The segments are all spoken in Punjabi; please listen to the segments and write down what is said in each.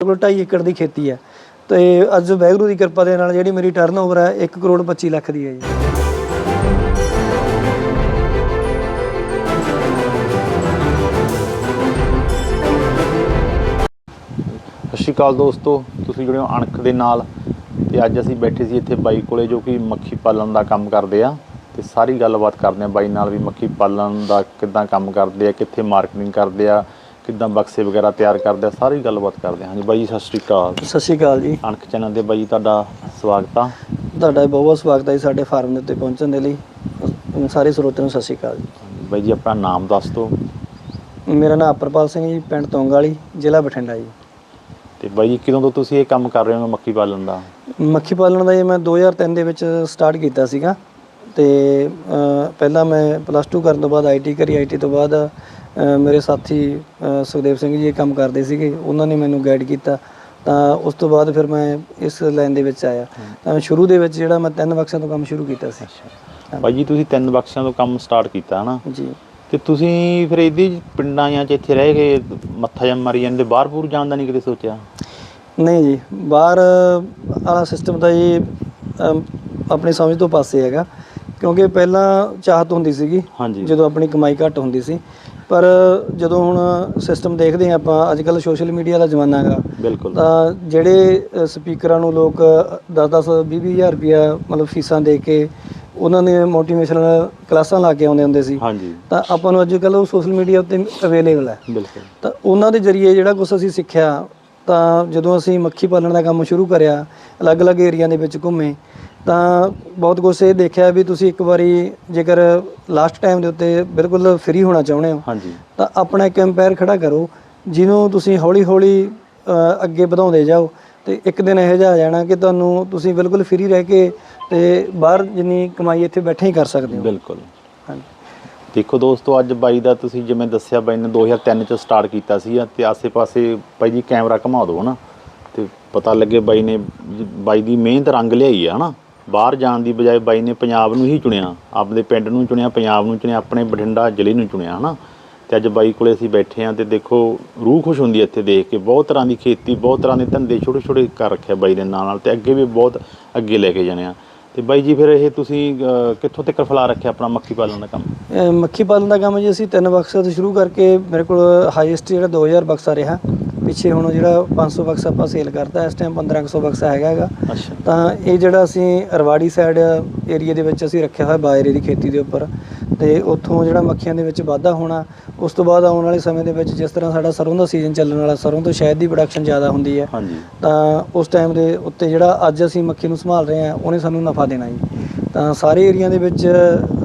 ਕੋਲ 2.5 ਏਕੜ ਦੀ ਖੇਤੀ ਹੈ। ਤੇ ਅੱਜ ਵੈਗਰੂ ਦੀ ਕਿਰਪਾ ਦੇ ਨਾਲ ਜਿਹੜੀ ਮੇਰੀ ਟਰਨਓਵਰ ਹੈ 1 ਕਰੋੜ 25 ਲੱਖ ਦੀ ਹੈ ਜੀ। ਸਤਿ ਸ਼੍ਰੀ ਅਕਾਲ ਦੋਸਤੋ, ਤੁਸੀਂ ਜੁੜੇ ਹੋ ਅਣਖ ਦੇ ਨਾਲ। ਤੇ ਅੱਜ ਅਸੀਂ ਬੈਠੇ ਸੀ ਇੱਥੇ ਬਾਈ ਕੋਲੇ, ਜੋ ਕਿ ਮੱਖੀ ਪਾਲਣ ਦਾ ਕੰਮ ਕਰਦੇ ਆ। ਤੇ ਸਾਰੀ ਗੱਲਬਾਤ ਕਰਦੇ ਆ ਬਾਈ ਨਾਲ ਵੀ ਮੱਖੀ ਪਾਲਣ ਦਾ ਕਿੱਦਾਂ ਕੰਮ ਕਰਦੇ ਆ, ਕਿੱਥੇ ਮਾਰਕੀਟਿੰਗ ਕਰਦੇ ਆ। ਕਿੱਦਾਂ ਬਕਸੇ ਵਗੈਰਾ ਤਿਆਰ ਕਰਦੇ ਆ ਸਾਰੀ ਗੱਲਬਾਤ ਕਰਦੇ ਆ। ਹਾਂਜੀ ਬਾਈ ਜੀ, ਸਤਿ ਸ਼੍ਰੀ ਅਕਾਲ। ਸਤਿ ਸ਼੍ਰੀ ਅਕਾਲ ਜੀ। ਅਣਖ ਚੈਨਲ ਦੇ ਬਾਈ ਤੁਹਾਡਾ ਸਵਾਗਤ ਆ। ਤੁਹਾਡਾ ਬਹੁਤ ਬਹੁਤ ਸਵਾਗਤ ਹੈ ਜੀ ਸਾਡੇ ਫਾਰਮ ਦੇ ਉੱਤੇ ਪਹੁੰਚਣ ਦੇ ਲਈ। ਸਾਰੇ ਸਰੋਤਿਆਂ ਨੂੰ ਸਤਿ ਸ਼੍ਰੀ ਅਕਾਲ ਜੀ। ਬਾਈ ਜੀ ਆਪਣਾ ਨਾਮ ਦੱਸ ਦਿਓ। ਮੇਰਾ ਨਾਮ ਅਪਰਪਾਲ ਸਿੰਘ ਜੀ ਪਿੰਡ ਤੋਂਗ ਵਾਲੀ ਜ਼ਿਲ੍ਹਾ ਬਠਿੰਡਾ ਜੀ। ਤੇ ਬਾਈ ਜੀ ਕਿਦੋਂ ਤੋਂ ਤੁਸੀਂ ਇਹ ਕੰਮ ਕਰ ਰਹੇ ਹੋ ਮੱਖੀ ਪਾਲਣ ਦਾ? ਮੱਖੀ ਪਾਲਣ ਦਾ ਜੀ ਮੈਂ 2003 ਦੇ ਵਿੱਚ ਸਟਾਰਟ ਕੀਤਾ ਸੀਗਾ। ਤੇ ਪਹਿਲਾਂ ਮੈਂ ਪਲੱਸ 2 ਕਰਨ ਤੋਂ ਬਾਅਦ ਆਈਟੀ ਕਰੀ। ਆਈਟੀ ਤੋਂ ਬਾਅਦ ਮੇਰੇ ਸਾਥੀ ਸੁਖਦੇਵ ਸਿੰਘ ਜੀ ਇਹ ਕੰਮ ਕਰਦੇ ਸੀਗੇ। ਉਹਨਾਂ ਨੇ ਮੈਨੂੰ ਗਾਈਡ ਕੀਤਾ। ਤਾਂ ਉਸ ਤੋਂ ਬਾਅਦ ਫਿਰ ਮੈਂ ਇਸ ਲਾਈਨ ਦੇ ਵਿੱਚ ਆਇਆ। ਤਾਂ ਮੈਂ ਸ਼ੁਰੂ ਦੇ ਵਿੱਚ ਜਿਹੜਾ ਮੈਂ ਤਿੰਨ ਬਕਸਿਆਂ ਤੋਂ ਕੰਮ ਸ਼ੁਰੂ ਕੀਤਾ ਸੀ। ਬਾਈ ਜੀ ਤੁਸੀਂ ਤਿੰਨ ਬਕਸਿਆਂ ਤੋਂ ਕੰਮ ਸਟਾਰਟ ਕੀਤਾ ਹਨਾ? ਜੀ। ਤੇ ਤੁਸੀਂ ਫਿਰ ਇਹਦੀ ਪਿੰਡਾਂ ਜਾਂ ਚ ਇੱਥੇ ਰਹਿ ਕੇ ਮੱਥਾ ਜਾਂ ਮਾਰੀ ਜਾਂਦੇ ਬਾਹਰ ਬੂਰ ਜਾਣ ਦਾ ਨਹੀਂ ਕਦੇ ਸੋਚਿਆ? ਨਹੀਂ ਜੀ ਬਾਹਰ ਵਾਲਾ ਸਿਸਟਮ ਤਾਂ ਜੀ ਅਮ, ਆਪਣੀ ਸਮਝ ਤੋਂ ਪਾਸੇ ਹੈਗਾ। ਕਿਉਂਕਿ ਪਹਿਲਾਂ ਚਾਹਤ ਹੁੰਦੀ ਸੀਗੀ ਹਾਂਜੀ। ਜਦੋਂ ਆਪਣੀ ਕਮਾਈ ਘੱਟ ਹੁੰਦੀ ਸੀ। ਪਰ ਜਦੋਂ ਹੁਣ ਸਿਸਟਮ ਦੇਖਦੇ ਹਾਂ ਆਪਾਂ ਅੱਜ ਕੱਲ ਸੋਸ਼ਲ ਮੀਡੀਆ ਦਾ ਜ਼ਮਾਨਾ ਹੈਗਾ। ਬਿਲਕੁਲ। ਤਾਂ ਜਿਹੜੇ ਅ, ਸਪੀਕਰਾਂ ਨੂੰ ਲੋਕ 10-10 20-20000 ਰੁਪਇਆ ਮਤਲਬ ਫੀਸਾਂ ਦੇ ਕੇ ਉਹਨਾਂ ਨੇ ਮੋਟੀਵੇਸ਼ਨਲ ਕਲਾਸਾਂ ਲਾ ਕੇ ਆਉਂਦੇ ਹੁੰਦੇ ਸੀ। ਹਾਂਜੀ। ਤਾਂ ਆਪਾਂ ਨੂੰ ਅੱਜ ਕੱਲ ਉਹ ਸੋਸ਼ਲ ਮੀਡੀਆ ਉੱਤੇ ਅਵੇਲੇਬਲ ਹੈ। ਬਿਲਕੁਲ। ਤਾਂ ਉਹਨਾਂ ਦੇ ਜ਼ਰੀਏ ਜਿਹੜਾ ਕੁਝ ਅਸੀਂ ਸਿੱਖਿਆ ਤਾਂ ਜਦੋਂ ਅਸੀਂ ਮੱਖੀ ਪਾਲਣ ਦਾ ਕੰਮ ਸ਼ੁਰੂ ਕਰਿਆ ਅਲੱਗ-ਅਲੱਗ ਏਰੀਆ ਦੇ ਵਿੱਚ ਘੁੰਮੇ ਤਾਂ ਬਹੁਤ ਕੁਝ ਇਹ ਦੇਖਿਆ ਵੀ ਤੁਸੀਂ ਇੱਕ ਵਾਰੀ ਜੇਕਰ ਲਾਸਟ ਟਾਈਮ ਦੇ ਉੱਤੇ ਬਿਲਕੁਲ ਫ੍ਰੀ ਹੋਣਾ ਚਾਹੁੰਦੇ ਹੋ ਹਾਂਜੀ। ਤਾਂ ਆਪਣਾ ਇੱਕ ਐਮਪਾਇਰ ਖੜਾ ਕਰੋ ਜਿਹਨੂੰ ਤੁਸੀਂ ਹੌਲੀ-ਹੌਲੀ ਅੱਗੇ ਵਧਾਉਂਦੇ ਜਾਓ ਤੇ ਇੱਕ ਦਿਨ ਇਹੋ ਜਿਹਾ ਆ ਜਾਣਾ ਕਿ ਤੁਹਾਨੂੰ ਤੁਸੀਂ ਬਿਲਕੁਲ ਫ੍ਰੀ ਰਹਿ ਕੇ ਤੇ ਬਾਹਰ ਜਿੰਨੀ ਕਮਾਈ ਇੱਥੇ ਬੈਠੇ ਹੀ ਕਰ ਸਕਦੇ ਹੋ। ਬਿਲਕੁਲ। ਹਾਂਜੀ। ਦੇਖੋ ਦੋਸਤੋ ਅੱਜ ਬਾਈ ਦਾ ਤੁਸੀਂ ਜਿਵੇਂ ਦੱਸਿਆ ਬਾਈ ਨੇ 2003 ਚ ਸਟਾਰਟ ਕੀਤਾ ਸੀ ਤੇ ਆਸੇ-ਪਾਸੇ ਬਾਈ ਜੀ ਕੈਮਰਾ ਘੁਮਾ ਦਿਓ ਹਨਾ ਤੇ ਪਤਾ ਲੱਗੇ ਬਾਈ ਨੇ ਬਾਈ ਦੀ ਮਿਹਨਤ ਰੰਗ ਲਿਆਈ ਆ ਹਨਾ? ਬਾਹਰ ਜਾਣ ਦੀ ਬਜਾਏ ਬਾਈ ਨੇ ਪੰਜਾਬ ਨੂੰ ਹੀ ਚੁਣਿਆ। ਆਪਣੇ ਪਿੰਡ ਨੂੰ ਚੁਣਿਆ, ਪੰਜਾਬ ਨੂੰ ਚੁਣਿਆ, ਆਪਣੇ ਬਠਿੰਡਾ ਜ਼ਿਲ੍ਹੇ ਨੂੰ ਚੁਣਿਆ, ਹਨਾ? ਤੇ ਅੱਜ ਬਾਈ ਕੋਲੇ ਅਸੀਂ ਬੈਠੇ ਆ ਤੇ ਦੇਖੋ, ਰੂਹ ਖੁਸ਼ ਹੁੰਦੀ ਹੈ ਇੱਥੇ ਦੇਖ ਕੇ। ਬਹੁਤ ਤਰ੍ਹਾਂ ਦੀ ਖੇਤੀ, ਬਹੁਤ ਤਰ੍ਹਾਂ ਦੇ ਧੰਦੇ ਛੋਟੇ ਛੋਟੇ ਕਰ ਰੱਖਿਆ ਬਾਈ ਦੇ ਨਾਲ ਨਾਲ ਤੇ ਅੱਗੇ ਵੀ ਬਹੁਤ ਅੱਗੇ ਲੈ ਕੇ ਜਾਣੇ ਆ। ਤੇ ਬਾਈ ਜੀ ਫਿਰ ਇਹ ਤੁਸੀਂ ਅਹ, ਕਿੱਥੋਂ ਤੱਕ ਫਲਾ ਰੱਖਿਆ ਆਪਣਾ ਮੱਖੀ ਪਾਲਣ ਦਾ ਕੰਮ? ਅਹ ਮੱਖੀ ਪਾਲਣ ਦਾ ਕੰਮ ਜੀ ਅਸੀਂ ਤਿੰਨ ਬਕਸਿਆਂ ਤੋਂ ਸ਼ੁਰੂ ਕਰਕੇ ਮੇਰੇ ਕੋਲ ਹਾਈਐਸਟ ਜਿਹੜਾ 2000 ਬਕਸਾ ਰਿਹਾ। ਪਿੱਛੇ ਹੁਣ ਜਿਹੜਾ 500 ਬਕਸਾ ਆਪਾਂ ਸੇਲ ਕਰਤਾ ਇਸ ਟਾਈਮ 1500 ਬਕਸਾ ਹੈਗਾ ਹੈਗਾ। ਅੱਛਾ। ਤਾਂ ਇਹ ਜਿਹੜਾ ਅਸੀਂ ਰਵਾੜੀ ਸਾਈਡ ਏਰੀਆ ਦੇ ਵਿੱਚ ਅਸੀਂ ਰੱਖਿਆ ਹੋਇਆ ਬਾਜਰੇ ਦੀ ਖੇਤੀ ਦੇ ਉੱਪਰ। ਤੇ ਉੱਥੋਂ ਜਿਹੜਾ ਮੱਖੀਆਂ ਦੇ ਵਿੱਚ ਵਾਧਾ ਹੋਣਾ ਉਸ ਤੋਂ ਬਾਅਦ ਆਉਣ ਵਾਲੇ ਸਮੇਂ ਦੇ ਵਿੱਚ ਜਿਸ ਤਰ੍ਹਾਂ ਸਾਡਾ ਸਰੋਂ ਦਾ ਸੀਜ਼ਨ ਚੱਲਣ ਵਾਲਾ ਸਰੋਂ ਤੋਂ ਸ਼ਹਿਦ ਦੀ ਪ੍ਰੋਡਕਸ਼ਨ ਜ਼ਿਆਦਾ ਹੁੰਦੀ ਹੈ। ਹਾਂਜੀ। ਤਾਂ ਉਸ ਟਾਈਮ ਦੇ ਉੱਤੇ ਜਿਹੜਾ ਅੱਜ ਅਸੀਂ ਮੱਖੀ ਨੂੰ ਸੰਭਾਲ ਰਹੇ ਹਾਂ ਉਹਨੇ ਸਾਨੂੰ ਨਫਾ ਦੇਣਾ ਜੀ। ਤਾਂ ਸਾਰੇ ਏਰੀਆ ਦੇ ਵਿੱਚ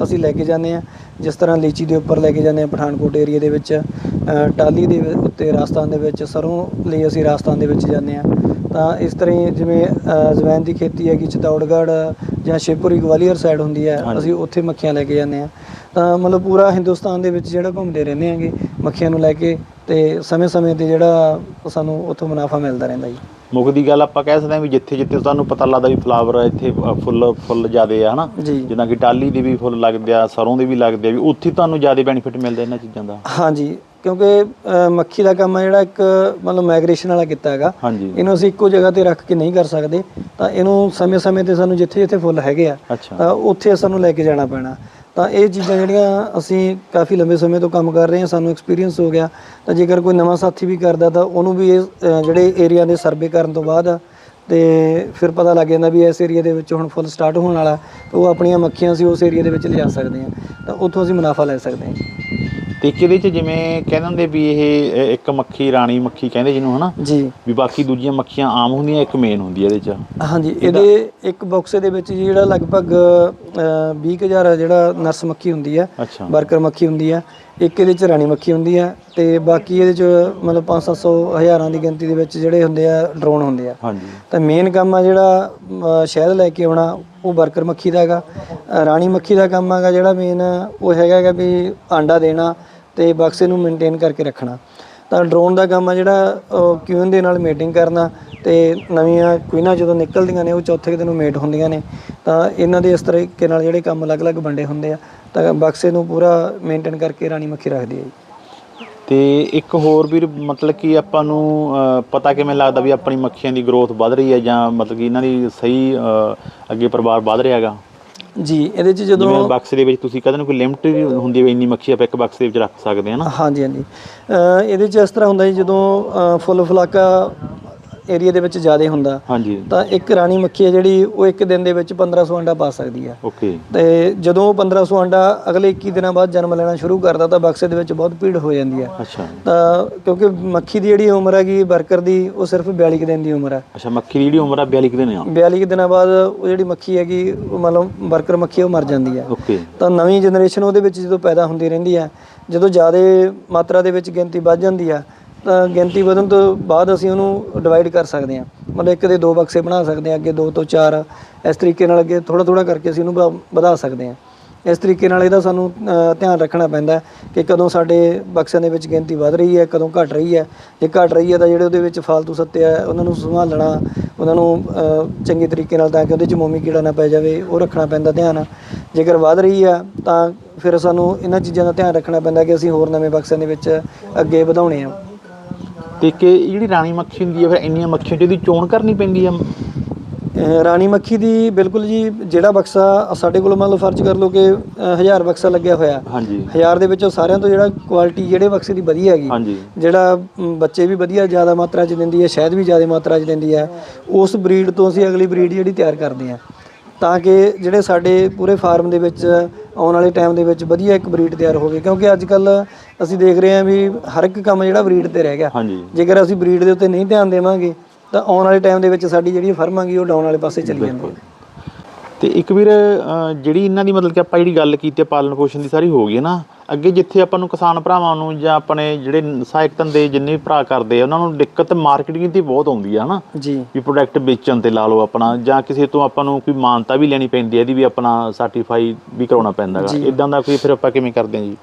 ਅਸੀਂ ਲੈ ਕੇ ਜਾਂਦੇ ਹਾਂ। ਜਿਸ ਤਰ੍ਹਾਂ ਲੀਚੀ ਦੇ ਉੱਪਰ ਲੈ ਕੇ ਜਾਂਦੇ ਹਾਂ ਪਠਾਨਕੋਟ ਏਰੀਆ ਦੇ ਵਿੱਚ ਅ, ਟਾਹਲੀ ਦੇ ਉੱਤੇ ਰਾਜਸਥਾਨ ਦੇ ਵਿੱਚ ਸਰੋਂ ਲਈ ਅਸੀਂ ਰਾਜਸਥਾਨ ਦੇ ਵਿੱਚ ਜਾਂਦੇ ਹਾਂ। ਤਾਂ ਇਸ ਤਰ੍ਹਾਂ ਜਿਵੇਂ ਅਜਵਾਇਣ ਦੀ ਖੇਤੀ ਹੈਗੀ ਚਿਤੌੜਗੜ੍ਹ ਜਾਂ ਸ਼ਿਵਪੁਰੀ ਗਵਾਲੀਅਰ ਸਾਈਡ ਹੁੰਦੀ ਹੈ। ਅਸੀਂ ਉੱਥੇ ਮੱਖੀਆਂ ਲੈ ਕੇ ਜਾਂਦੇ ਹਾਂ। ਤਾਂ ਮਤਲਬ ਪੂਰਾ ਹਿੰਦੁਸਤਾਨ ਦੇ ਵਿੱਚ ਜਿਹੜਾ ਘੁੰਮਦੇ ਰਹਿੰਦੇ ਆਂਗੇ ਮੱਖੀਆਂ ਨੂੰ ਲੈ ਕੇ ਤੇ ਸਮੇਂ-ਸਮੇਂ ਤੇ ਜਿਹੜਾ ਸਾਨੂੰ ਉੱਥੋਂ ਮੁਨਾਫਾ ਮਿਲਦਾ ਰਹਿੰਦਾ ਜੀ। ਮੁੱਖ ਦੀ ਗੱਲ ਆਪਾਂ ਕਹਿ ਸਕਦੇ ਹਾਂ ਵੀ ਜਿੱਥੇ ਜਿੱਥੇ ਤੁਹਾਨੂੰ ਪਤਾ ਲੱਗਦਾ ਵੀ ਫਲਾਵਰ ਇੱਥੇ ਫੁੱਲ ਫੁੱਲ ਜ਼ਿਆਦੇ ਆ ਹਨਾ? ਜਿੱਦਾਂ ਕਿ ਟਾਲੀ ਦੇ ਵੀ ਫੁੱਲ ਲੱਗਦੇ ਆ ਸਰੋਂ ਦੇ ਵੀ ਲੱਗਦੇ ਆ ਵੀ ਉੱਥੇ ਤੁਹਾਨੂੰ ਜ਼ਿਆਦਾ ਬੈਨੀਫਿਟ ਮਿਲਦਾ ਇਹਨਾਂ ਚੀਜ਼ਾਂ ਦਾ। ਹਾਂਜੀ ਕਿਉਂਕਿ ਮੱਖੀ ਦਾ ਕੰਮ ਹੈ ਜਿਹੜਾ ਇੱਕ ਮਤਲਬ ਮਾਈਗ੍ਰੇਸ਼ਨ ਵਾਲਾ ਕੀਤਾ ਹੈਗਾ। ਇਹਨੂੰ ਅਸੀਂ ਇੱਕੋ ਜਗ੍ਹਾ ਤੇ ਰੱਖ ਕੇ ਨਹੀਂ ਕਰ ਸਕਦੇ। ਤਾਂ ਇਹਨੂੰ ਸਮੇਂ-ਸਮੇਂ ਤੇ ਸਾਨੂੰ ਜਿੱਥੇ-ਜਿੱਥੇ ਫੁੱਲ ਹੈਗੇ ਆ ਤਾਂ ਉੱਥੇ ਸਾਨੂੰ ਲੈ ਕੇ ਜਾਣਾ ਪੈਣਾ। ਤਾਂ ਇਹ ਚੀਜ਼ਾਂ ਜਿਹੜੀਆਂ ਅਸੀਂ ਕਾਫੀ ਲੰਬੇ ਸਮੇਂ ਤੋਂ ਕੰਮ ਕਰ ਰਹੇ ਹਾਂ ਸਾਨੂੰ ਐਕਸਪੀਰੀਅੰਸ ਹੋ ਗਿਆ। ਤਾਂ ਜੇਕਰ ਕੋਈ ਨਵਾਂ ਸਾਥੀ ਵੀ ਕਰਦਾ ਤਾਂ ਉਹਨੂੰ ਵੀ ਇਹ ਅ, ਜਿਹੜੇ ਏਰੀਆ ਦੇ ਸਰਵੇ ਕਰਨ ਤੋਂ ਬਾਅਦ ਤੇ ਫਿਰ ਪਤਾ ਲੱਗ ਜਾਂਦਾ ਵੀ ਇਸ ਏਰੀਆ ਦੇ ਵਿੱਚ ਹੁਣ ਫੁੱਲ ਸਟਾਰਟ ਹੋਣ ਵਾਲਾ ਤਾਂ ਉਹ ਆਪਣੀਆਂ ਮੱਖੀਆਂ ਸੀ ਉਸ ਏਰੀਆ ਦੇ ਵਿੱਚ ਲਿਜਾ ਸਕਦੇ ਹਾਂ। ਤਾਂ ਉੱਥੋਂ ਅਸੀਂ ਮੁਨਾਫਾ ਲੈ ਸਕਦੇ ਹਾਂ। ਤੇ ਕਿਹਦੇ ਚ ਜਿਵੇਂ ਕਹਿੰਦੇ ਹੁੰਦੇ ਵੀ ਇਹ ਇੱਕ ਮੱਖੀ ਰਾਣੀ ਮੱਖੀ ਕਹਿੰਦੇ ਜਿਹਨੂੰ ਹਨਾ? ਜੀ। ਵੀ ਬਾਕੀ ਦੂਜੀਆਂ ਮੱਖੀਆਂ ਆਮ ਹੁੰਦੀਆਂ ਇੱਕ ਮੇਨ ਹੁੰਦੀ ਹੈ ਇਹਦੇ ਚ। ਹਾਂਜੀ ਇਹਦੇ ਇੱਕ ਬਾਕਸੇ ਦੇ ਵਿੱਚ ਜਿਹੜਾ ਲਗਭਗ ਅ, 20000 ਜਿਹੜਾ ਨਰਸ ਮੱਖੀ ਹੁੰਦੀ ਹੈ ਵਰਕਰ ਮੱਖੀ ਹੁੰਦੀ ਹੈ ਇੱਕ ਇਹਦੇ ਚ ਰਾਣੀ ਮੱਖੀ ਹੁੰਦੀ ਹੈ ਤੇ ਬਾਕੀ ਇਹਦੇ ਚ ਮਤਲਬ 5-700 ਹਜ਼ਾਰਾਂ ਦੀ ਗਿਣਤੀ ਦੇ ਵਿੱਚ ਜਿਹੜੇ ਹੁੰਦੇ ਆ ਡਰੋਨ ਹੁੰਦੇ ਆ। ਹਾਂਜੀ। ਤਾਂ ਮੇਨ ਕੰਮ ਆ ਜਿਹੜਾ ਅ, ਸ਼ਹਿਦ ਲੈ ਕੇ ਆਉਣਾ ਉਹ ਵਰਕਰ ਮੱਖੀ ਦਾ ਹੈਗਾ। ਅ, ਰਾਣੀ ਮੱਖੀ ਦਾ ਕੰਮ ਹੈਗਾ ਜਿਹੜਾ ਮੇਨ ਉਹ ਹੈਗਾ ਹੈਗਾ ਵੀ ਆਂਡਾ ਦੇਣਾ ਤੇ ਬਕਸੇ ਨੂੰ ਮੇਨਟੇਨ ਕਰਕੇ ਰੱਖਣਾ। ਤਾਂ ਡਰੋਨ ਦਾ ਕੰਮ ਆ ਜਿਹੜਾ ਕਿਊਨ ਦੇ ਨਾਲ ਮੀਟਿੰਗ ਕਰਨਾ ਤੇ ਨਵੀਆਂ ਕੁਈਨਾਂ ਜਦੋਂ ਨਿਕਲਦੀਆਂ ਨੇ, ਉਹ ਚੌਥੇ ਕੁ ਦਿਨ ਮੇਟ ਹੁੰਦੀਆਂ ਨੇ, ਤਾਂ ਇਹਨਾਂ ਦੇ ਇਸ ਤਰੀਕੇ ਨਾਲ ਜਿਹੜੇ ਕੰਮ ਅਲੱਗ-ਅਲੱਗ ਵੰਡੇ ਹੁੰਦੇ ਆ, ਤਾਂ ਬਕਸੇ ਨੂੰ ਪੂਰਾ ਮੇਨਟੇਨ ਕਰਕੇ ਰਾਣੀ ਮੱਖੀ ਰੱਖਦੀ ਹੈ ਜੀ। ਤੇ ਇੱਕ ਹੋਰ ਵੀਰ, ਮਤਲਬ ਕਿ ਆਪਾਂ ਨੂੰ ਪਤਾ ਕਿਵੇਂ ਲੱਗਦਾ ਵੀ ਆਪਣੀ ਮੱਖੀਆਂ ਦੀ ਗਰੋਥ ਵੱਧ ਰਹੀ ਹੈ ਜਾਂ ਮਤਲਬ ਕਿ ਇਹਨਾਂ ਦੀ ਸਹੀ ਅੱਗੇ ਪਰਿਵਾਰ ਵੱਧ ਰਿਹਾ ਹੈਗਾ? ਜੀ ਇਹਦੇ 'ਚ ਜਿਵੇਂ ਜਦੋਂ ਬਕਸ ਦੇ ਵਿੱਚ ਤੁਸੀਂ ਕਹਿੰਦੇ ਹੋ ਕੋਈ ਲਿਮਟ ਹੁੰਦੀ ਹੈ ਵੀ ਇੰਨੀ ਮੱਖੀ ਆਪਾਂ ਇੱਕ ਬਕਸ ਦੇ ਵਿੱਚ ਰੱਖ ਸਕਦੇ ਹਾਂ ਨਾ? ਹਾਂਜੀ ਹਾਂਜੀ। ਇਹਦੇ 'ਚ ਇਸ ਤਰ੍ਹਾਂ ਹੁੰਦਾ ਜੀ ਜਦੋਂ ਫੁੱਲ ਫਲਾਕਾ ਏਰੀਆ ਦੇ ਵਿੱਚ ਜ਼ਿਆਦਾ ਹੁੰਦਾ। ਹਾਂਜੀ। ਤਾਂ ਇੱਕ ਰਾਣੀ ਮੱਖੀ ਹੈ ਜਿਹੜੀ ਉਹ ਇੱਕ ਦਿਨ ਦੇ ਵਿੱਚ 1500 ਅੰਡਾ ਪਾ ਸਕਦੀ ਹੈ। ਓਕੇ। ਤੇ ਜਦੋਂ ਉਹ 1500 ਅੰਡਾ ਅਗਲੇ 21 ਦਿਨਾਂ ਬਾਅਦ ਜਨਮ ਲੈਣਾ ਸ਼ੁਰੂ ਕਰਦਾ ਤਾਂ ਬਕਸੇ ਦੇ ਵਿੱਚ ਬਹੁਤ ਭੀੜ ਹੋ ਜਾਂਦੀ ਹੈ। ਅੱਛਾ। ਤਾਂ ਕਿਉਂਕਿ ਮੱਖੀ ਦੀ ਜਿਹੜੀ ਉਮਰ ਹੈਗੀ ਵਰਕਰ ਦੀ ਉਹ ਸਿਰਫ 42 ਕੁ ਦਿਨ ਦੀ ਉਮਰ ਹੈ। ਅੱਛਾ ਮੱਖੀ ਦੀ ਜਿਹੜੀ ਉਮਰ ਆ 42 ਕੁ ਦਿਨ ਆ। 42 ਕੁ ਦਿਨਾਂ ਬਾਅਦ ਉਹ ਜਿਹੜੀ ਮੱਖੀ ਹੈਗੀ ਉਹ ਮਤਲਬ ਵਰਕਰ ਮੱਖੀ ਉਹ ਮਰ ਜਾਂਦੀ ਹੈ। ਓਕੇ। ਤਾਂ ਨਵੀਂ ਜਨਰੇਸ਼ਨ ਉਹਦੇ ਵਿੱਚ ਜਦੋਂ ਪੈਦਾ ਹੁੰਦੀ ਰਹਿੰਦੀ ਹੈ ਜਦੋਂ ਜ਼ਿਆਦਾ ਮਾਤਰਾ ਦੇ ਵਿੱਚ ਗਿਣਤੀ ਵੱਧ ਜਾਂਦੀ ਆ ਤਾਂ ਗਿਣਤੀ ਵਧਣ ਤੋਂ ਬਾਅਦ ਅਸੀਂ ਉਹਨੂੰ ਡਿਵਾਈਡ ਕਰ ਸਕਦੇ ਹਾਂ। ਮਤਲਬ ਇੱਕ ਦੇ ਦੋ ਬਕਸੇ ਬਣਾ ਸਕਦੇ ਹਾਂ, ਅੱਗੇ ਦੋ ਤੋਂ ਚਾਰ। ਇਸ ਤਰੀਕੇ ਨਾਲ ਅੱਗੇ ਥੋੜਾ ਥੋੜਾ ਕਰਕੇ ਅਸੀਂ ਉਹਨੂੰ ਵ- ਵਧਾ ਸਕਦੇ ਹਾਂ। ਇਸ ਤਰੀਕੇ ਨਾਲ ਇਹਦਾ ਸਾਨੂੰ ਧਿਆਨ ਰੱਖਣਾ ਪੈਂਦਾ ਕਿ ਕਦੋਂ ਸਾਡੇ ਬਕਸਿਆਂ ਦੇ ਵਿੱਚ ਗਿਣਤੀ ਵੱਧ ਰਹੀ ਹੈ, ਕਦੋਂ ਘਟ ਰਹੀ ਹੈ। ਜੇ ਘਟ ਰਹੀ ਹੈ ਤਾਂ ਜਿਹੜੇ ਉਹਦੇ ਵਿੱਚ ਫਾਲਤੂ ਸੱਤੇ ਆ, ਉਹਨਾਂ ਨੂੰ ਸੰਭਾਲਣਾ, ਉਹਨਾਂ ਨੂੰ ਚੰਗੇ ਤਰੀਕੇ ਨਾਲ ਤਾਂ ਕਿ ਉਹਦੇ 'ਚ ਮੋਮੀ ਕੀੜਾ ਨਾ ਪੈ ਜਾਵੇ, ਉਹ ਰੱਖਣਾ ਪੈਂਦਾ ਧਿਆਨ। ਜੇਕਰ ਵੱਧ ਰਹੀ ਆ ਤਾਂ ਫਿਰ ਸਾਨੂੰ ਇਹਨਾਂ ਚੀਜ਼ਾਂ ਦਾ ਧਿਆਨ ਰੱਖਣਾ ਪੈਂਦਾ ਕਿ ਅਸੀਂ ਹੋਰ ਨਵੇਂ ਬਕਸਿਆਂ ਦੇ ਵਿੱਚ ਅੱਗੇ ਵਧਾਉਣੇ ਆ। ਤੇ ਕਿ ਜਿਹੜੀ ਰਾਣੀ ਮੱਖੀ ਹੁੰਦੀ ਹੈ ਫਿਰ ਇੰਨੀਆਂ ਮੱਖੀਆਂ ਚ ਇਹਦੀ ਚੋਣ ਕਰਨੀ ਪੈਂਦੀ ਆ? ਅਹ ਰਾਣੀ ਮੱਖੀ ਦੀ ਬਿਲਕੁਲ ਜੀ ਜਿਹੜਾ ਬਕਸਾ ਸਾਡੇ ਕੋਲ ਮੰਨ ਲਓ ਫਰਜ਼ ਕਰ ਲਓ ਕਿ ਅਹ ਹਜ਼ਾਰ ਬਕਸਾ ਲੱਗਿਆ ਹੋਇਆ ਹਾਂਜੀ। ਹਜ਼ਾਰ ਦੇ ਵਿੱਚੋਂ ਸਾਰਿਆਂ ਤੋਂ ਜਿਹੜਾ ਕੁਆਲਿਟੀ ਜਿਹੜੇ ਬਕਸੇ ਦੀ ਵਧੀਆ ਹੈਗੀ ਜਿਹੜਾ ਬੱਚੇ ਵੀ ਵਧੀਆ ਜ਼ਿਆਦਾ ਮਾਤਰਾ 'ਚ ਦਿੰਦੀ ਹੈ ਸ਼ਹਿਦ ਵੀ ਜ਼ਿਆਦਾ ਮਾਤਰਾ 'ਚ ਦਿੰਦੀ ਹੈ ਉਸ ਬਰੀਡ ਤੋਂ ਅਸੀਂ ਅਗਲੀ ਬਰੀਡ ਜਿਹੜੀ ਤਿਆਰ ਕਰਦੇ ਹਾਂ। ਤਾਂ ਕਿ ਜਿਹੜੇ ਸਾਡੇ ਪੂਰੇ ਫਾਰਮ ਦੇ ਵਿੱਚ ਆਉਣ ਵਾਲੇ ਟਾਈਮ ਦੇ ਵਿੱਚ ਵਧੀਆ ਇੱਕ ਬਰੀਡ ਤਿਆਰ ਹੋਵੇ ਕਿਉਂਕਿ ਅੱਜ ਕੱਲ ਅਸੀਂ ਦੇਖ ਰਹੇ ਹਾਂ ਵੀ ਹਰ ਇੱਕ ਕੰਮ ਜਿਹੜਾ ਬਰੀਡ ਤੇ ਰਹਿ ਗਿਆ। ਜੇਕਰ ਅਸੀਂ ਬਰੀਡ ਦੇ ਉੱਤੇ ਨਹੀਂ ਧਿਆਨ ਦੇਵਾਂਗੇ ਤਾਂ ਆਉਣ ਵਾਲੇ ਟਾਈਮ ਦੇ ਵਿੱਚ ਸਾਡੀ ਜਿਹੜੀ ਫਰਮ ਹੈਗੀ ਉਹ ਡਾਊਨ ਵਾਲੇ ਪਾਸੇ ਚਲੀ ਜਾਂਦੀ ਹੈ। ਤੇ ਇੱਕ ਵੀਰ ਜਿਹੜੀ ਇਹਨਾਂ ਦੀ ਮਤਲਬ ਕਿ ਆਪਾਂ ਜਿਹੜੀ ਗੱਲ ਕੀਤੀ ਆ ਪਾਲਣ ਪੋਸ਼ਣ ਦੀ ਸਾਰੀ ਹੋ ਗਈ ਹੈ ਨਾ। ਅੱਗੇ ਜਿੱਥੇ ਆਪਾਂ ਨੂੰ ਕਿਸਾਨ ਭਰਾਵਾਂ ਨੂੰ ਜਾਂ ਆਪਣੇ ਜਿਹੜੇ ਸਹਾਇਕ ਧੰਦੇ ਜਿੰਨੇ ਵੀ ਭਰਾ ਕਰਦੇ ਆ ਉਹਨਾਂ ਨੂੰ ਦਿੱਕਤ ਮਾਰਕੀਟਿੰਗ ਦੀ ਬਹੁਤ ਆਉਂਦੀ ਆ ਹਨਾ। ਜੀ। ਵੀ ਪ੍ਰੋਡਕਟ ਵੇਚਣ ਤੇ ਲਾ ਲਓ ਆਪਣਾ ਜਾਂ ਕਿਸੇ ਤੋਂ ਆਪਾਂ ਨੂੰ ਕੋਈ ਮਾਨਤਾ ਵੀ ਲੈਣੀ ਪੈਂਦੀ ਹੈ ਇਹਦੀ ਵੀ ਆਪਣਾ ਸਰਟੀਫਾਈ ਵੀ ਕਰਾਉਣਾ ਪੈਂਦਾ ਹੈਗਾ ਇਦਾਂ ਦਾ ਕੋਈ ਫਿਰ ਆਪਾਂ ਕਿਵੇਂ ਕਰਦੇ ਹਾਂ ਜੀ?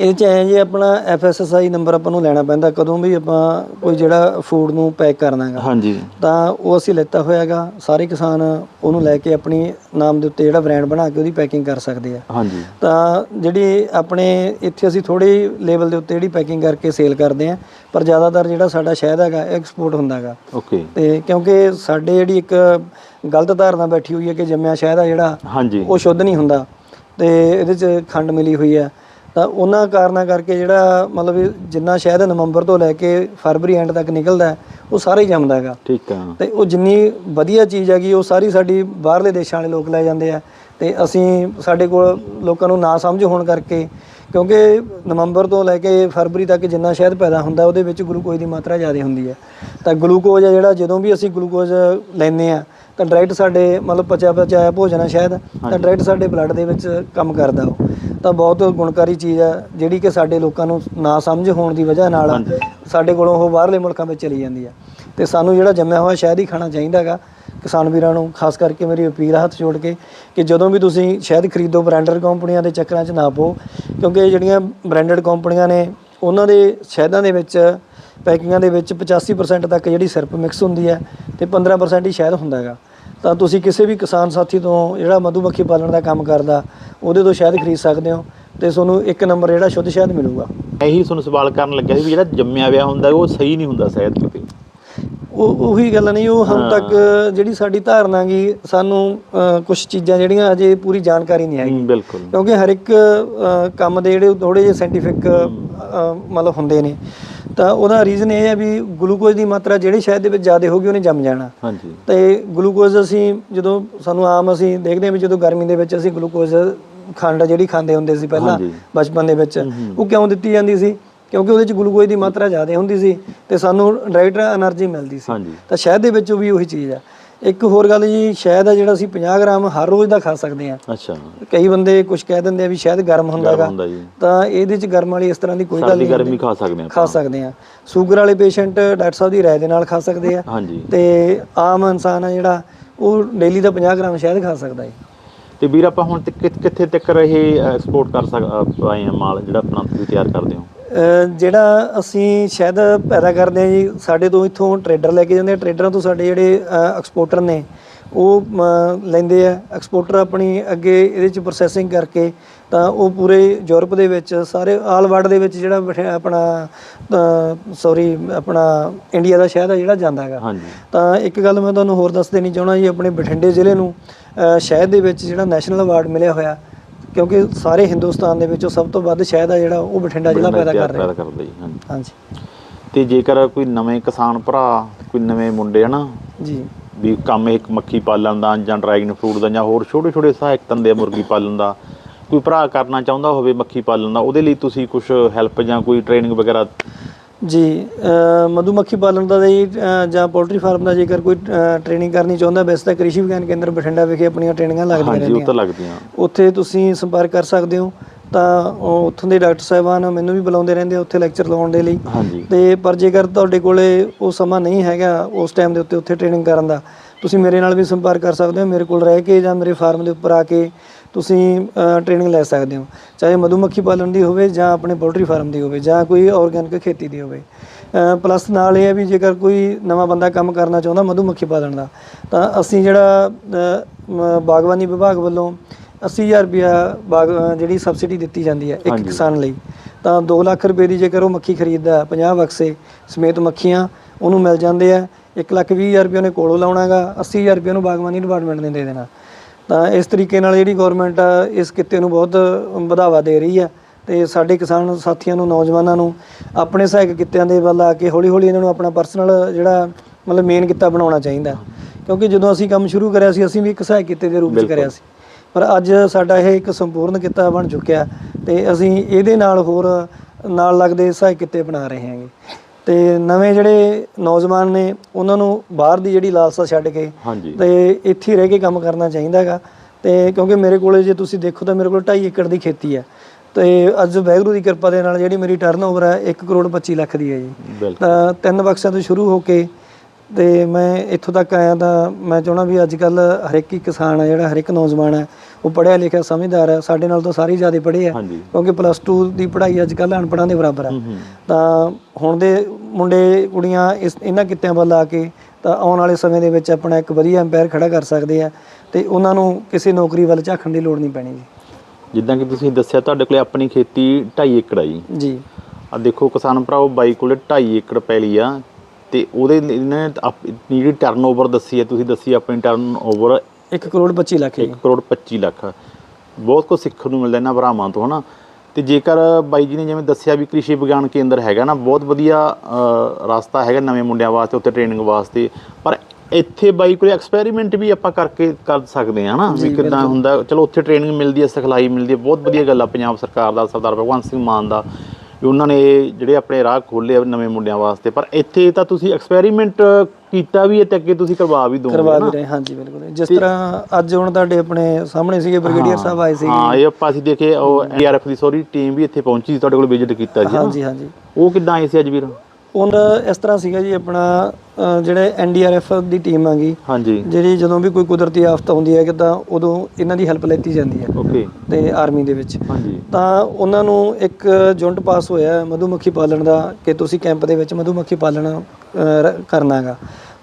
ਇਹ ਚ ਐ ਜੀ ਆਪਣਾ ਐਫਐਸਐਸਆਈ ਨੰਬਰ ਆਪਾਂ ਨੂੰ ਲੈਣਾ ਪੈਂਦਾ ਕਦੋਂ ਵੀ ਆਪਾਂ ਕੋਈ ਜਿਹੜਾ ਫੂਡ ਨੂੰ ਪੈਕ ਕਰਨਾ ਹੈਗਾ। ਹਾਂਜੀ। ਤਾਂ ਉਹ ਅਸੀਂ ਲੈਤਾ ਹੋਇਆਗਾ ਸਾਰੇ ਕਿਸਾਨ ਉਹਨੂੰ ਲੈ ਕੇ ਆਪਣੀ ਨਾਮ ਦੇ ਉੱਤੇ ਜਿਹੜਾ ਬ੍ਰਾਂਡ ਬਣਾ ਕੇ ਉਹਦੀ ਪੈਕਿੰਗ ਕਰ ਸਕਦੇ ਆ। ਹਾਂਜੀ। ਤਾਂ ਜਿਹੜੀ ਆਪਣੇ ਇੱਥੇ ਅਸੀਂ ਥੋੜੀ ਲੈਵਲ ਦੇ ਉੱਤੇ ਜਿਹੜੀ ਪੈਕਿੰਗ ਕਰਕੇ ਸੇਲ ਕਰਦੇ ਆ ਪਰ ਜ਼ਿਆਦਾਤਰ ਜਿਹੜਾ ਸਾਡਾ ਸ਼ਹਿਦ ਹੈਗਾ ਐਕਸਪੋਰਟ ਹੁੰਦਾ ਹੈਗਾ ਓਕੇ। ਤੇ ਕਿਉਂਕਿ ਸਾਡੇ ਜਿਹੜੀ ਇੱਕ ਗਲਤ ਧਾਰਨਾ ਬੈਠੀ ਹੋਈ ਹੈ ਕਿ ਜੰਮਿਆ ਸ਼ਹਿਦ ਆ ਜਿਹੜਾ ਹਾਂਜੀ। ਉਹ ਸ਼ੁੱਧ ਨਹੀਂ ਹੁੰਦਾ। ਤੇ ਇਹਦੇ 'ਚ ਖੰਡ ਮਿਲੀ ਹੋਈ ਹੈ। ਤਾਂ ਉਹਨਾਂ ਕਾਰਨਾਂ ਕਰਕੇ ਜਿਹੜਾ ਮਤਲਬ ਜਿੰਨਾ ਸ਼ਹਿਦ ਨਵੰਬਰ ਤੋਂ ਲੈ ਕੇ ਫਰਵਰੀ ਐਂਡ ਤੱਕ ਨਿਕਲਦਾ ਹੈ, ਉਹ ਸਾਰਾ ਹੀ ਜੰਮਦਾ ਹੈਗਾ। ਠੀਕ ਆ। ਤੇ ਉਹ ਜਿੰਨੀ ਵਧੀਆ ਚੀਜ਼ ਹੈਗੀ ਉਹ ਸਾਰੀ ਸਾਡੀ ਬਾਹਰਲੇ ਦੇਸ਼ਾਂ ਵਾਲੇ ਲੋਕ ਲੈ ਜਾਂਦੇ ਆ। ਤੇ ਅਸੀਂ ਸਾਡੇ ਕੋਲ ਲੋਕਾਂ ਨੂੰ ਨਾ ਸਮਝ ਹੋਣ ਕਰਕੇ ਕਿਉਂਕਿ ਨਵੰਬਰ ਤੋਂ ਲੈ ਕੇ ਫਰਵਰੀ ਤੱਕ ਜਿੰਨਾ ਸ਼ਹਿਦ ਪੈਦਾ ਹੁੰਦਾ ਉਹਦੇ ਵਿੱਚ ਗਲੂਕੋਜ਼ ਦੀ ਮਾਤਰਾ ਜ਼ਿਆਦਾ ਹੁੰਦੀ ਹੈ। ਤਾਂ ਗਲੂਕੋਜ਼ ਹੈ ਜਿਹੜਾ ਜਦੋਂ ਵੀ ਅਸੀਂ ਗਲੂਕੋਜ਼ ਲੈਂਦੇ ਆ ਤਾਂ ਡਾਇਰੈਕਟ ਸਾਡੇ ਮਤਲਬ ਪਚਿਆ ਪਚਾਇਆ ਭੋਜਨ ਹੈ ਸ਼ਾਇਦ ਤਾਂ ਡਾਇਰੈਕਟ ਸਾਡੇ ਬਲੱਡ ਦੇ ਵਿੱਚ ਕੰਮ ਕਰਦਾ ਉਹ। ਤਾਂ ਬਹੁਤ ਗੁਣਕਾਰੀ ਚੀਜ਼ ਹੈ ਜਿਹੜੀ ਕਿ ਸਾਡੇ ਲੋਕਾਂ ਨੂੰ ਨਾ ਸਮਝ ਹੋਣ ਦੀ ਵਜ੍ਹਾ ਨਾਲ ਸਾਡੇ ਕੋਲੋਂ ਉਹ ਬਾਹਰਲੇ ਮੁਲਕਾਂ ਵਿੱਚ ਚਲੀ ਜਾਂਦੀ ਹੈ। ਤੇ ਸਾਨੂੰ ਜਿਹੜਾ ਜੰਮਿਆ ਹੋਇਆ ਸ਼ਹਿਦ ਹੀ ਖਾਣਾ ਚਾਹੀਦਾ ਹੈਗਾ। ਕਿਸਾਨ ਵੀਰਾਂ ਨੂੰ ਖਾਸ ਕਰਕੇ ਮੇਰੀ ਅਪੀਲ ਹੱਥ ਜੋੜ ਕੇ ਕਿ ਜਦੋਂ ਵੀ ਤੁਸੀਂ ਸ਼ਹਿਦ ਖਰੀਦੋ ਬ੍ਰਾਂਡਡ ਕੰਪਨੀਆਂ ਦੇ ਚੱਕਰਾਂ 'ਚ ਨਾ ਪਓ ਕਿਉਂਕਿ ਜਿਹੜੀਆਂ ਬ੍ਰਾਂਡਡ ਕੰਪਨੀਆਂ ਨੇ ਉਹਨਾਂ ਦੇ ਸ਼ਹਿਦਾਂ ਦੇ ਵਿੱਚ ਪੈਕਿੰਗਾਂ ਦੇ ਵਿੱਚ 85% ਤੱਕ ਜਿਹੜੀ ਸਿਰਪ ਮਿਕਸ ਹੁੰਦੀ ਹੈ ਤੇ 15% ਹੀ ਸ਼ਹਿਦ ਹੁੰਦਾ ਹੈਗਾ। ਤਾਂ ਤੁਸੀਂ ਕਿਸੇ ਵੀ ਕਿਸਾਨ ਸਾਥੀ ਤੋਂ ਜਿਹੜਾ ਮਧੂਮੱਖੀ ਪਾਲਣ ਦਾ ਕੰਮ ਕਰਦਾ ਉਹਦੇ ਤੋਂ ਸ਼ਹਿਦ ਖਰੀਦ ਸਕਦੇ ਹੋ ਤੇ ਤੁਹਾਨੂੰ ਇੱਕ ਨੰਬਰ ਜਿਹੜਾ ਸ਼ੁੱਧ ਸ਼ਹਿਦ ਮਿਲੂਗਾ। ਇਹੀ ਤੁਹਾਨੂੰ ਸਵਾਲ ਕਰਨ ਲੱਗਿਆ ਸੀ ਵੀ ਜਿਹੜਾ ਜੰਮਿਆ ਵਿਆ ਹੁੰਦਾ ਉਹ ਸਹੀ ਨਹੀਂ ਹੁੰਦਾ ਸ਼ਾਇਦ ਕਿਤੇ ਉਹ ਉਹੀ ਗੱਲ ਨਹੀਂ ਉਹ ਹੁਣ ਤੱਕ ਜਿਹੜੀ ਸਾਡੀ ਧਾਰਨਾ ਗੀ ਸਾਨੂੰ ਕੁਝ ਚੀਜ਼ਾਂ ਜਿਹੜੀਆਂ ਅਜੇ ਪੂਰੀ ਜਾਣਕਾਰੀ ਨਹੀਂ ਹੈਗੀ। ਹਮ, ਬਿਲਕੁਲ। ਕਿਉਂਕਿ ਹਰ ਇੱਕ ਅ, ਕੰਮ ਦੇ ਜਿਹੜੇ ਥੋੜੇ ਜਿਹੇ ਸਾਇੰਟੀਫਿਕ ਮਤਲਬ ਹੁੰਦੇ ਨੇ। ਤਾਂ ਉਹਦਾ ਰੀਜ਼ਨ ਇਹ ਹੈ ਵੀ ਗਲੂਕੋਜ਼ ਦੀ ਮਾਤਰਾ ਜਿਹੜੇ ਸ਼ਹਿਦ ਦੇ ਵਿੱਚ ਜ਼ਿਆਦਾ ਹੋਗੀ ਉਹਨੇ ਜੰਮ ਜਾਣਾ। ਹਾਂਜੀ। ਤੇ ਗਲੂਕੋਜ਼ ਅਸੀਂ ਜਦੋਂ ਸਾਨੂੰ ਆਮ ਅਸੀਂ ਦੇਖਦੇ ਹਾਂ ਵੀ ਜਦੋਂ ਗਰਮੀ ਦੇ ਵਿੱਚ ਅਸੀਂ ਗਲੂਕੋਜ਼ ਖੰਡ ਜਿਹੜੀ ਖਾਂਦੇ ਹੁੰਦੇ ਸੀ ਪਹਿਲਾਂ ਬਚਪਨ ਦੇ ਵਿੱਚ ਉਹ ਕਿਉਂ ਦਿੱਤੀ ਜਾਂਦੀ ਸੀ? ਕਿਉਂਕਿ ਉਹਦੇ ਵਿੱਚ ਗਲੂਕੋਜ਼ ਦੀ ਮਾਤਰਾ ਜ਼ਿਆਦਾ ਹੁੰਦੀ ਸੀ ਤੇ ਸਾਨੂੰ ਡਾਇਰੈਕਟ એનર્ਜੀ ਮਿਲਦੀ ਸੀ। ਤਾਂ ਸ਼ਹਿਦ ਦੇ ਵਿੱਚ ਵੀ ਉਹੀ ਚੀਜ਼ ਆ। ਇੱਕ ਹੋਰ ਗੱਲ ਜੀ ਸ਼ਹਿਦ ਆ ਜਿਹੜਾ ਅਸੀਂ 50 ਗ੍ਰਾਮ ਹਰ ਰੋਜ਼ ਦਾ ਖਾ ਸਕਦੇ ਹਾਂ। ਅੱਛਾ। ਕਈ ਬੰਦੇ ਕੁਝ ਕਹਿ ਦਿੰਦੇ ਆ ਵੀ ਸ਼ਹਿਦ ਗਰਮ ਹੁੰਦਾਗਾ ਹੁੰਦਾ ਜੀ। ਤਾਂ ਇਹਦੇ ਚ ਗਰਮ ਵਾਲੀ ਇਸ ਤਰ੍ਹਾਂ ਦੀ ਕੋਈ ਗੱਲ ਸਰਦੀ ਨਹੀਂ ਗਰਮੀ ਖਾ ਸਕਦੇ ਖਾ ਆਪਾਂ। ਸਕਦੇ ਆ ਸ਼ੂਗਰ ਵਾਲੇ ਪੇਸ਼ੈਂਟ ਡਾਕਟਰ ਸਾਹਿਬ ਦੀ ਰਾਏ ਦੇ ਨਾਲ ਖਾ ਸਕਦੇ ਆ। ਹਾਂਜੀ। ਤੇ ਆਮ ਇਨਸਾਨ ਆ ਜਿਹੜਾ ਉਹ ਡੇਲੀ ਦਾ 50 ਗ੍ਰਾਮ ਸ਼ਹਿਦ ਖਾ ਸਕਦਾ ਹੈ ਤੇ ਵੀਰ ਆਪਾਂ ਹੁਣ ਤੱਕ ਕਿੱਥੇ- ਤੱਕ ਇਹ ਐਕਸਪੋਰਟ ਕਰ ਸਕ ਆ ਮਾਲ ਜਿਹੜਾ ਆਪਣਾ ਤੁਸੀਂ ਤਿਆਰ ਕਰਦੇ ਹੋ? ਜਿਹੜਾ ਅਸੀਂ ਸ਼ਹਿਦ ਪੈਦਾ ਕਰਦੇ ਆ ਜੀ ਸਾਡੇ ਤੋਂ ਇੱਥੋਂ ਟਰੇਡਰ ਲੈ ਕੇ ਜਾਂਦੇ ਆ। ਟਰੇਡਰਾਂ ਤੋਂ ਸਾਡੇ ਜਿਹੜੇ ਐਕਸਪੋਰਟਰ ਨੇ ਉਹ ਲੈਂਦੇ ਆ। ਐਕਸਪੋਰਟਰ ਆਪਣੀ ਅੱਗੇ ਇਹਦੇ ਚ ਪ੍ਰੋਸੈਸਿੰਗ ਕਰਕੇ ਤਾਂ ਉਹ ਪੂਰੇ ਯੂਰਪ ਦੇ ਵਿੱਚ ਸਾਰੇ ਆਲ ਵਰਲਡ ਦੇ ਵਿੱਚ ਜਿਹੜਾ ਆਪਣਾ ਸੌਰੀ ਆਪਣਾ ਇੰਡੀਆ ਦਾ ਸ਼ਹਿਦ ਆ ਜਿਹੜਾ ਜਾਂਦਾ ਹੈਗਾ। ਤਾਂ ਇੱਕ ਗੱਲ ਮੈਂ ਤੁਹਾਨੂੰ ਹੋਰ ਦੱਸ ਦੇਣੀ ਚਾਹਣਾ ਜੀ ਆਪਣੇ ਬਠਿੰਡੇ ਜ਼ਿਲ੍ਹੇ ਨੂੰ ਸ਼ਹਿਦ ਦੇ ਵਿੱਚ ਜਿਹੜਾ ਨੈਸ਼ਨਲ ਅਵਾਰਡ ਮਿਲਿਆ ਹੋਇਆ ਕਿਉਂਕਿ ਸਾਰੇ ਹਿੰਦੁਸਤਾਨ ਦੇ ਵਿੱਚੋਂ ਸਭ ਤੋਂ ਵੱਧ ਸ਼ਹਿਦ ਆ ਜਿਹੜਾ ਉਹ ਬਠਿੰਡਾ ਜ਼ਿਲ੍ਹਾ ਪੈਦਾ ਕਰ ਰਿਹਾ। ਕਰਦਾ ਜੀ ਹਾਂਜੀ। ਤੇ ਜੇਕਰ ਕੋਈ ਨਵੇਂ ਕਿਸਾਨ ਭਰਾ ਕੋਈ ਨਵੇਂ ਮੁੰਡੇ ਹਨਾ ਜੀ। ਵੀ ਕੰਮ ਇੱਕ ਮੱਖੀ ਪਾਲਣ ਦਾ ਜਾਂ ਡਰੈਗਨ ਫਰੂਟ ਦਾ ਜਾਂ ਹੋਰ ਛੋਟੇ ਛੋਟੇ ਸਹਾਇਕ ਆ ਮੁਰਗੀ ਪਾਲਣ ਦਾ ਕੋਈ ਭਰਾ ਕਰਨਾ ਚਾਹੁੰਦਾ ਹੋਵੇ ਮੱਖੀ ਪਾਲਣ ਦਾ ਉਹਦੇ ਲਈ ਤੁਸੀਂ ਕੁਝ ਹੈਲਪ ਜਾਂ ਕੋਈ ਟ੍ਰੇਨਿੰਗ ਵਗੈਰਾ ਜੀ ਮਧੂਮੱਖੀ ਪਾਲਣ ਦਾ ਜੀ ਜਾਂ ਪੋਲਟਰੀ ਫਾਰਮ ਦਾ ਜੇਕਰ ਕੋਈ ਟ੍ਰੇਨਿੰਗ ਕਰਨੀ ਚਾਹੁੰਦਾ ਵੈਸੇ ਤਾਂ ਕ੍ਰਿਸ਼ੀ ਵਿਗਿਆਨ ਕੇਂਦਰ ਬਠਿੰਡਾ ਵਿਖੇ ਆਪਣੀਆਂ ਟ੍ਰੇਨਿੰਗਾਂ ਲੱਗਦੀਆਂ ਹਾਂਜੀ ਉਹ ਰਹਿੰਦੀਆਂ। ਤਾਂ ਲੱਗਦੀਆਂ। ਉੱਥੇ ਤੁਸੀਂ ਸੰਪਰਕ ਕਰ ਸਕਦੇ ਹੋ। ਤਾਂ ਉੱਥੋਂ ਦੇ ਡਾਕਟਰ ਸਾਹਿਬਾਨ ਮੈਨੂੰ ਵੀ ਬੁਲਾਉਂਦੇ ਰਹਿੰਦੇ ਆ ਉੱਥੇ ਲੈਕਚਰ ਲਗਾਉਣ ਦੇ ਲਈ। ਤੇ ਪਰ ਜੇਕਰ ਤੁਹਾਡੇ ਕੋਲੇ ਉਹ ਸਮਾਂ ਨਹੀਂ ਹੈਗਾ ਉਸ ਟਾਈਮ ਦੇ ਉੱਤੇ ਉੱਥੇ ਟ੍ਰੇਨਿੰਗ ਕਰਨ ਦਾ ਤੁਸੀਂ ਮੇਰੇ ਨਾਲ ਵੀ ਸੰਪਰਕ ਕਰ ਸਕਦੇ ਹੋ ਮੇਰੇ ਕੋਲ ਰਹਿ ਕੇ ਜਾਂ ਮੇਰੇ ਫਾਰਮ ਦੇ ਉੱਪਰ ਆ ਕੇ ਤੁਸੀਂ ਟ੍ਰੇਨਿੰਗ ਲੈ ਸਕਦੇ ਹੋ। ਚਾਹੇ ਮਧੂਮੱਖੀ ਪਾਲਣ ਦੀ ਹੋਵੇ ਜਾਂ ਆਪਣੇ ਪੋਲਟਰੀ ਫਾਰਮ ਦੀ ਹੋਵੇ ਜਾਂ ਕੋਈ ਆਰਗੈਨਿਕ ਖੇਤੀ ਦੀ ਹੋਵੇ। ਪਲੱਸ ਨਾਲ ਇਹ ਹੈ ਵੀ ਜੇਕਰ ਕੋਈ ਨਵਾਂ ਬੰਦਾ ਕੰਮ ਕਰਨਾ ਚਾਹੁੰਦਾ ਮਧੂਮੱਖੀ ਪਾਲਣ ਦਾ ਤਾਂ ਅਸੀਂ ਜਿਹੜਾ ਬਾਗਬਾਨੀ ਵਿਭਾਗ ਵੱਲੋਂ 80000 ਰੁਪਇਆ ਬਾਗ ਜਿਹੜੀ ਸਬਸਿਡੀ ਦਿੱਤੀ ਜਾਂਦੀ ਹੈ ਇੱਕ। ਕਿਸਾਨ ਲਈ ਤਾਂ 2 ਲੱਖ ਰੁਪਏ ਦੀ ਜੇਕਰ ਉਹ ਮੱਖੀ ਖਰੀਦਦਾ ਹੈ, 50 ਬਕਸੇ ਸਮੇਤ ਮੱਖੀਆਂ ਉਹਨੂੰ ਮਿਲ ਜਾਂਦੇ ਆ। 1 ਲੱਖ 20 ਹਜ਼ਾਰ ਰੁਪਏ ਉਹਨੇ ਕੋਲੋਂ ਲਾਉਣਾਗਾ 80000 ਰੁਪਏ ਉਹਨੂੰ ਬਾਗਬਾਨੀ ਡਿਪਾਰਟਮੈਂਟ ਨੇ ਦੇ ਦੇਣਾ। ਤਾਂ ਇਸ ਤਰੀਕੇ ਨਾਲ ਜਿਹੜੀ ਗਵਰਨਮੈਂਟ ਆ ਇਸ ਕਿੱਤੇ ਨੂੰ ਬਹੁਤ ਵਧਾਵਾ ਦੇ ਰਹੀ ਆ ਤੇ ਸਾਡੇ ਕਿਸਾਨ ਸਾਥੀਆਂ ਨੂੰ ਨੌਜਵਾਨਾਂ ਨੂੰ ਆਪਣੇ ਸਹਾਇਕ ਕਿੱਤਿਆਂ ਦੇ ਵੱਲ ਆ ਕੇ ਹੌਲੀ ਹੌਲੀ ਇਹਨਾਂ ਨੂੰ ਆਪਣਾ ਪਰਸਨਲ ਜਿਹੜਾ ਮਤਲਬ ਮੇਨ ਕਿੱਤਾ ਬਣਾਉਣਾ ਚਾਹੀਦਾ। ਕਿਉਂਕਿ ਜਦੋਂ ਅਸੀਂ ਕੰਮ ਸ਼ੁਰੂ ਕਰਿਆ ਸੀ ਅਸੀਂ ਵੀ ਇੱਕ ਸਹਾਇਕ ਕਿੱਤੇ ਦੇ ਰੂਪ ਵਿੱਚ ਕਰਿਆ ਸੀ। ਪਰ ਅੱਜ ਸਾਡਾ ਇਹ ਇੱਕ ਸੰਪੂਰਨ ਕਿੱਤਾ ਬਣ ਚੁੱਕਿਆ ਤੇ ਅਸੀਂ ਇਹਦੇ ਨਾਲ ਹੋਰ ਨਾਲ ਲੱਗਦੇ ਸਹਾਇਕ ਕਿੱਤੇ ਬਣਾ ਰਹੇ ਹਾਂਗੇ। ਤੇ ਨਵੇਂ ਜਿਹੜੇ ਨੌਜਵਾਨ ਨੇ ਉਹਨਾਂ ਨੂੰ ਬਾਹਰ ਦੀ ਜਿਹੜੀ ਲਾਲਸਾ ਛੱਡ ਕੇ ਹਾਂਜੀ। ਤੇ ਇੱਥੇ ਹੀ ਰਹਿ ਕੇ ਕੰਮ ਕਰਨਾ ਚਾਹੀਦਾ ਹੈਗਾ। ਤੇ ਕਿਉਂਕਿ ਮੇਰੇ ਕੋਲੇ ਜੇ ਤੁਸੀਂ ਦੇਖੋ ਤਾਂ ਮੇਰੇ ਕੋਲ 2.5 ਏਕੜ ਦੀ ਖੇਤੀ ਹੈ। ਤੇ ਅੱਜ ਵੈਗਰੂ ਦੀ ਕਿਰਪਾ ਦੇ ਨਾਲ ਜਿਹੜੀ ਮੇਰੀ ਟਰਨਓਵਰ ਹੈ 1 ਕਰੋੜ 25 ਲੱਖ ਦੀ ਹੈ ਜੀ। ਤਾਂ ਤਿੰਨ ਬਕਸਿਆਂ ਤੋਂ ਸ਼ੁਰੂ ਹੋ ਕੇ ਤੇ ਮੈਂ ਇੱਥੋਂ ਤੱਕ ਆਇਆ ਤਾਂ ਮੈਂ ਚਾਹਣਾ ਵੀ ਅੱਜ ਕੱਲ ਹਰ ਇੱਕ ਹੀ ਕਿਸਾਨ ਹੈ ਜਿਹੜਾ ਹਰ ਇੱਕ ਨੌਜਵਾਨ ਹੈ ਉਹ ਪੜ੍ਹਿਆ ਲਿਖਿਆ ਸਮਝਦਾਰ ਹੈ ਸਾਡੇ ਨਾਲ ਤਾਂ ਸਾਰੇ ਜ਼ਿਆਦਾ ਪੜ੍ਹੇ ਆ ਹਾਂਜੀ। ਕਿਉਂਕਿ ਪਲੱਸ 2 ਦੀ ਪੜ੍ਹਾਈ ਅੱਜ ਕੱਲ ਅਨਪੜ੍ਹਾਂ ਦੇ ਬਰਾਬਰ ਹੂੰ। ਤਾਂ ਹੁਣ ਦੇ ਮੁੰਡੇ ਕੁੜੀਆਂ ਇਸ ਇਹਨਾਂ ਕਿੱਤਿਆਂ ਵੱਲ ਆ ਕੇ ਤਾਂ ਆਉਣ ਵਾਲੇ ਸਮੇਂ ਦੇ ਵਿੱਚ ਆਪਣਾ ਇੱਕ ਵਧੀਆ ਐਮਪਾਇਰ ਖੜਾ ਕਰ ਸਕਦੇ ਆ ਤੇ ਉਹਨਾਂ ਨੂੰ ਕਿਸੇ ਨੌਕਰੀ ਵੱਲ ਝਾਕਣ ਦੀ ਲੋੜ ਨਹੀਂ ਪੈਣੀ ਜੀ। ਜਿੱਦਾਂ ਕਿ ਤੁਸੀਂ ਦੱਸਿਆ ਤੁਹਾਡੇ ਕੋਲੇ ਆਪਣੀ ਖੇਤੀ 2.5 ਏਕੜ ਆ ਜੀ। ਜੀ। ਆ ਦੇਖੋ ਕਿਸਾਨ ਭਰਾਓ ਬਾਈ ਕੋਲੇ 2.5 ਏਕੜ ਪੈਲੀ ਆ ਤੇ ਉਹਦੇ ਇਹਨੇ ਆਪ- ਜਿਹੜੀ ਟਰਨਓਵਰ ਦੱਸੀ ਹੈ ਤੁਸੀਂ ਦੱਸੀ ਆਪਣੀ ਟਰਨਓਵਰ 1 ਕਰੋੜ 25 ਲੱਖ ਜੀ 1 ਕਰੋੜ 25 ਲੱਖ। ਬਹੁਤ ਕੁਝ ਸਿੱਖਣ ਨੂੰ ਮਿਲਦਾ ਇਹਨਾਂ ਭਰਾਵਾਂ ਤੋਂ ਹਨਾ? ਤੇ ਜੇਕਰ ਬਾਈ ਜੀ ਨੇ ਜਿਵੇਂ ਦੱਸਿਆ ਵੀ ਕ੍ਰਿਸ਼ੀ ਵਿਗਿਆਨ ਕੇਂਦਰ ਹੈਗਾ ਨਾ ਬਹੁਤ ਵਧੀਆ ਰਸਤਾ ਹੈਗਾ ਨਵੇਂ ਮੁੰਡਿਆਂ ਵਾਸਤੇ ਉੱਥੇ ਟ੍ਰੇਨਿੰਗ ਵਾਸਤੇ। ਪਰ ਇੱਥੇ ਬਾਈ ਕੋਲੇ ਐਕਸਪੈਰੀਮੈਂਟ ਵੀ ਆਪਾਂ ਕਰਕੇ ਕਰ ਸਕਦੇ ਹਾਂ ਹਨਾ? ਵੀ ਕਿਦਾਂ ਹੁੰਦਾ ਚਲੋ ਉੱਥੇ ਟ੍ਰੇਨਿੰਗ ਮਿਲਦੀ ਹੈ ਸਿਖਲਾਈ ਮਿਲਦੀ ਹੈ ਬਹੁਤ ਵਧੀਆ ਗੱਲ ਆ ਪੰਜਾਬ ਸਰਕਾਰ ਦਾ ਸਰਦਾਰ ਭਗਵੰਤ ਸਿੰਘ ਮਾਨ ਦਾ। ਵੀ ਉਹਨਾਂ ਨੇ ਜਿਹੜੇ ਆਪਣੇ ਰਾਹ ਖੋਲੇ ਆ ਨਵੇਂ ਮੁੰਡਿਆਂ ਵਾਸਤੇ। ਪਰ ਇੱਥੇ ਤਾਂ ਤੁਸੀਂ ਐਕਸਪੈਰੀਮੈਂਟ ਕੀਤਾ ਵੀ ਹੈ ਤੇ ਅੱਗੇ ਤੁਸੀਂ ਕਰਵਾ ਵੀ ਦੋਗੇ ਕਰਵਾ ਵੀ ਰਹੇ ਹਾਂਜੀ ਬਿਲਕੁਲ। ਜਿਸ ਤਰ੍ਹਾਂ ਅੱਜ ਹੁਣ ਤੁਹਾਡੇ ਆਪਣੇ ਸਾਹਮਣੇ ਸੀਗੇ ਬ੍ਰਿਗੇਡੀਅਰ ਸਾਹਿਬ ਆਏ ਸੀ ਹਾਂ ਇਹ ਆਪਾਂ ਅਸੀਂ ਦੇਖੇ ਉਹ ਐਨਡੀਆਰਐਫ ਦੀ ਸੌਰੀ ਟੀਮ ਵੀ ਇੱਥੇ ਪਹੁੰਚੀ ਸੀ ਤੁਹਾਡੇ ਕੋਲ ਵਿਜ਼ਿਟ ਕੀਤਾ ਸੀ। ਹਾਂਜੀ ਹਾਂਜੀ। ਉਹ ਕਿੱਦਾਂ ਆਏ ਸੀ ਅੱਜ ਵੀਰ? ਉਹਨਾਂ ਇਸ ਤਰ੍ਹਾਂ ਸੀਗਾ ਜੀ ਆਪਣਾ ਅ, ਜਿਹੜੇ ਐਨਡੀਆਰਐਫ ਦੀ ਟੀਮ ਆਗੀ ਹਾਂਜੀ। ਜਿਹੜੀ ਜਦੋਂ ਵੀ ਕੋਈ ਕੁਦਰਤੀ ਆਫਤ ਆਉਂਦੀ ਹੈ ਕਿ ਤਾਂ ਉਦੋਂ ਇਹਨਾਂ ਦੀ ਹੈਲਪ ਲੈਤੀ ਜਾਂਦੀ ਹੈ। ਓਕੇ ਤੇ ਆਰਮੀ ਦੇ ਵਿੱਚ। ਹਾਂਜੀ। ਤਾਂ ਉਹਨਾਂ ਨੂੰ ਇੱਕ ਜੁੰਟ ਪਾਸ ਹੋਇਆ ਹੈ ਮਧੂਮੱਖੀ ਪਾਲਣ ਦਾ ਕਿ ਤੁਸੀਂ ਕੈਂਪ ਦੇ ਵਿੱਚ ਮਧੂਮੱਖੀ ਪਾਲਣ ਅ, ਰ- ਕਰਨਾ ਹੈਗਾ।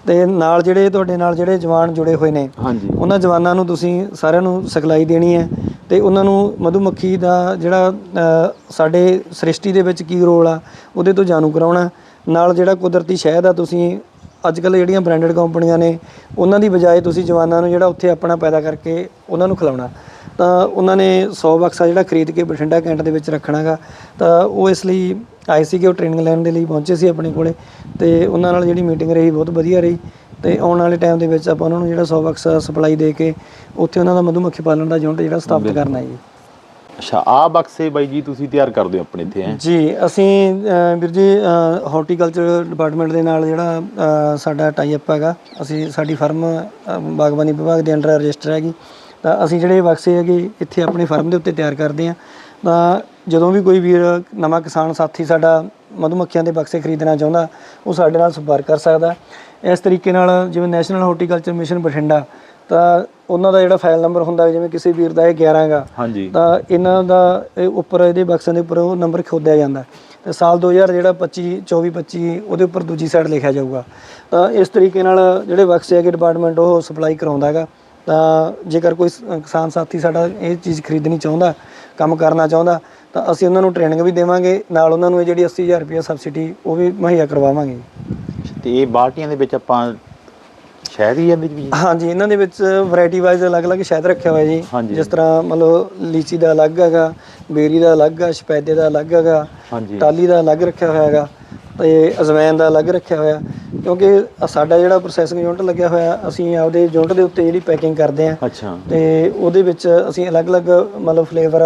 ਤੇ ਨਾਲ ਜਿਹੜੇ ਤੁਹਾਡੇ ਨਾਲ ਜਿਹੜੇ ਜਵਾਨ ਜੁੜੇ ਹੋਏ ਨੇ ਹਾਂਜੀ। ਉਹਨਾਂ ਜਵਾਨਾਂ ਨੂੰ ਤੁਸੀਂ ਸਾਰਿਆਂ ਨੂੰ ਸਿਖਲਾਈ ਦੇਣੀ ਹੈ ਤੇ ਉਹਨਾਂ ਨੂੰ ਮਧੂਮੱਖੀ ਦਾ ਜਿਹੜਾ ਅ, ਸਾਡੇ ਸ੍ਰਿਸ਼ਟੀ ਦੇ ਵਿੱਚ ਕੀ ਰੋਲ ਆ ਉਹਦੇ ਤੋਂ ਜਾਣੂ ਕਰਾਉਣਾ ਨਾਲ ਜਿਹੜਾ ਕੁਦਰਤੀ ਸ਼ਹਿਦ ਆ ਤੁਸੀਂ ਅੱਜ ਕੱਲ੍ਹ ਜਿਹੜੀਆਂ ਬ੍ਰਾਂਡਡ ਕੰਪਨੀਆਂ ਨੇ ਉਹਨਾਂ ਦੀ ਬਜਾਏ ਤੁਸੀਂ ਜਵਾਨਾਂ ਨੂੰ ਜਿਹੜਾ ਉੱਥੇ ਆਪਣਾ ਪੈਦਾ ਕਰਕੇ ਉਹਨਾਂ ਨੂੰ ਖਿਲਾਉਣਾ। ਤਾਂ ਉਹਨਾਂ ਨੇ 100 ਬਕਸਾ ਜਿਹੜਾ ਖਰੀਦ ਕੇ ਬਠਿੰਡਾ ਕੈਂਟ ਦੇ ਵਿੱਚ ਰੱਖਣਾਗਾ। ਤਾਂ ਉਹ ਇਸ ਲਈ ਆਏ ਸੀ ਕਿ ਉਹ ਟ੍ਰੇਨਿੰਗ ਲੈਣ ਦੇ ਲਈ ਪਹੁੰਚੇ ਸੀ ਆਪਣੇ ਕੋਲੇ। ਤੇ ਉਹਨਾਂ ਨਾਲ ਜਿਹੜੀ ਮੀਟਿੰਗ ਰਹੀ ਬਹੁਤ ਵਧੀਆ ਰਹੀ। ਤੇ ਆਉਣ ਵਾਲੇ ਟਾਈਮ ਦੇ ਵਿੱਚ ਆਪਾਂ ਉਹਨਾਂ ਨੂੰ ਜਿਹੜਾ 100 ਬਕਸਾ ਸਪਲਾਈ ਦੇ ਕੇ ਉੱਥੇ ਉਹਨਾਂ ਦਾ ਮਧੂਮੱਖੀ ਪਾਲਣ ਦਾ ਯੂਨਿਟ ਜਿਹੜਾ ਸਥਾਪਿਤ ਕਰਨਾ ਹੈ ਜੀ। ਅੱਛਾ ਆ ਬਕਸੇ ਬਾਈ ਜੀ ਤੁਸੀਂ ਤਿਆਰ ਕਰਦੇ ਹੋ ਆਪਣੇ ਇੱਥੇ ਹੈ? ਜੀ ਅਸੀਂ ਅ, ਵੀਰ ਜੀ ਹਾਰਟੀਕਲਚਰ ਡਿਪਾਰਟਮੈਂਟ ਦੇ ਨਾਲ ਜਿਹੜਾ ਅ, ਸਾਡਾ ਟਾਈ ਅਪ ਹੈਗਾ ਅਸੀਂ ਸਾਡੀ ਫਰਮ ਬਾਗਬਾਨੀ ਵਿਭਾਗ ਦੇ ਅੰਡਰ ਰਜਿਸਟਰ ਹੈਗੀ। ਤਾਂ ਅਸੀਂ ਜਿਹੜੇ ਬਕਸੇ ਹੈਗੇ ਇੱਥੇ ਆਪਣੇ ਫਰਮ ਦੇ ਉੱਤੇ ਤਿਆਰ ਕਰਦੇ ਹਾਂ। ਤਾਂ ਜਦੋਂ ਵੀ ਕੋਈ ਵੀਰ ਨਵਾਂ ਕਿਸਾਨ ਸਾਥੀ ਸਾਡਾ ਮਧੂਮੱਖੀਆਂ ਦੇ ਬਕਸੇ ਖਰੀਦਣਾ ਚਾਹੁੰਦਾ ਉਹ ਸਾਡੇ ਨਾਲ ਸੰਪਰਕ ਕਰ ਸਕਦਾ। ਇਸ ਤਰੀਕੇ ਨਾਲ ਜਿਵੇਂ ਨੈਸ਼ਨਲ ਹਾਰਟੀਕਲਚਰ ਮਿਸ਼ਨ ਬਠਿੰਡਾ ਤਾਂ ਉਹਨਾਂ ਦਾ ਜਿਹੜਾ ਫਾਈਲ ਨੰਬਰ ਹੁੰਦਾ ਜਿਵੇਂ ਕਿਸੇ ਵੀਰ ਦਾ ਇਹ 11 ਗਾ ਹਾਂਜੀ। ਤਾਂ ਇਹਨਾਂ ਦਾ ਇਹ ਉੱਪਰ ਇਹਦੇ ਬਕਸਿਆਂ ਦੇ ਉੱਪਰ ਉਹ ਨੰਬਰ ਖੋਦਿਆ ਜਾਂਦਾ। ਤੇ ਸਾਲ 2000 ਜਿਹੜਾ 25 24 25 ਉਹਦੇ ਉੱਪਰ ਦੂਜੀ ਸਾਈਡ ਲਿਖਿਆ ਜਾਊਗਾ। ਤਾਂ ਇਸ ਤਰੀਕੇ ਨਾਲ ਜਿਹੜੇ ਬਕਸੇ ਹੈਗੇ ਡਿਪਾਰਟਮੈਂਟ ਉਹ ਸਪਲਾਈ ਕਰਾਉਂਦਾ ਹੈਗਾ। ਤਾਂ ਜੇਕਰ ਕੋਈ ਕਿਸਾਨ ਸਾਥੀ ਸਾਡਾ ਇਹ ਚੀਜ਼ ਖਰੀਦਣੀ ਚਾਹੁੰਦਾ ਕੰਮ ਕਰਨਾ ਚਾਹੁੰਦਾ ਤਾਂ ਅਸੀਂ ਉਹਨਾਂ ਨੂੰ ਟ੍ਰੇਨਿੰਗ ਵੀ ਦੇਵਾਂਗੇ ਨਾਲ ਉਹਨਾਂ ਨੂੰ ਇਹ ਜਿਹੜੀ 80000 ਰੁਪਏ ਸਬਸਿਡੀ ਉਹ ਵੀ ਮੁਹੱਈਆ ਕਰਵਾਵਾਂਗੇ। ਤੇ ਇਹ ਬਾਲਟੀਆਂ ਦੇ ਵਿੱਚ ਆਪਾਂ ਸ਼ਹਿਦ ਹੀ ਇਹਦੇ ਵਿੱਚ ਵੀ ਹਾਂਜੀ ਇਹਨਾਂ ਦੇ ਵਿੱਚ ਵੈਰਾਈਟੀ ਵਾਈਜ਼ ਅਲੱਗ-ਅਲੱਗ ਸ਼ਹਿਦ ਰੱਖਿਆ ਹੋਇਆ ਜੀ। ਜਿਸ ਤਰ੍ਹਾਂ ਮਤਲਬ ਲੀਚੀ ਦਾ ਅਲੱਗ ਹੈਗਾ ਬੇਰੀ ਦਾ ਅਲੱਗ ਹੈ ਸਪੈਦੇ ਦਾ ਅਲੱਗ ਹੈਗਾ ਟਾਲੀ ਦਾ ਅਲੱਗ ਰੱਖਿਆ ਹੋਇਆ ਹੈਗਾ ਤੇ ਅਜਵਾਇਨ ਦਾ ਅਲੱਗ ਰੱਖਿਆ ਹੋਇਆ। ਕਿਉਂਕਿ ਸਾਡਾ ਜਿਹੜਾ ਪ੍ਰੋਸੈਸਿੰਗ ਯੂਨਿਟ ਲੱਗਿਆ ਹੋਇਆ ਅਸੀਂ ਆਪਦੇ ਯੂਨਿਟ ਦੇ ਉੱਤੇ ਜਿਹੜੀ ਪੈਕਿੰਗ ਕਰਦੇ ਆ ਅੱਛਾ। ਤੇ ਉਹਦੇ ਵਿੱਚ ਅਸੀਂ ਅਲੱਗ-ਅਲੱਗ ਮਤਲਬ ਫਲੇਵਰ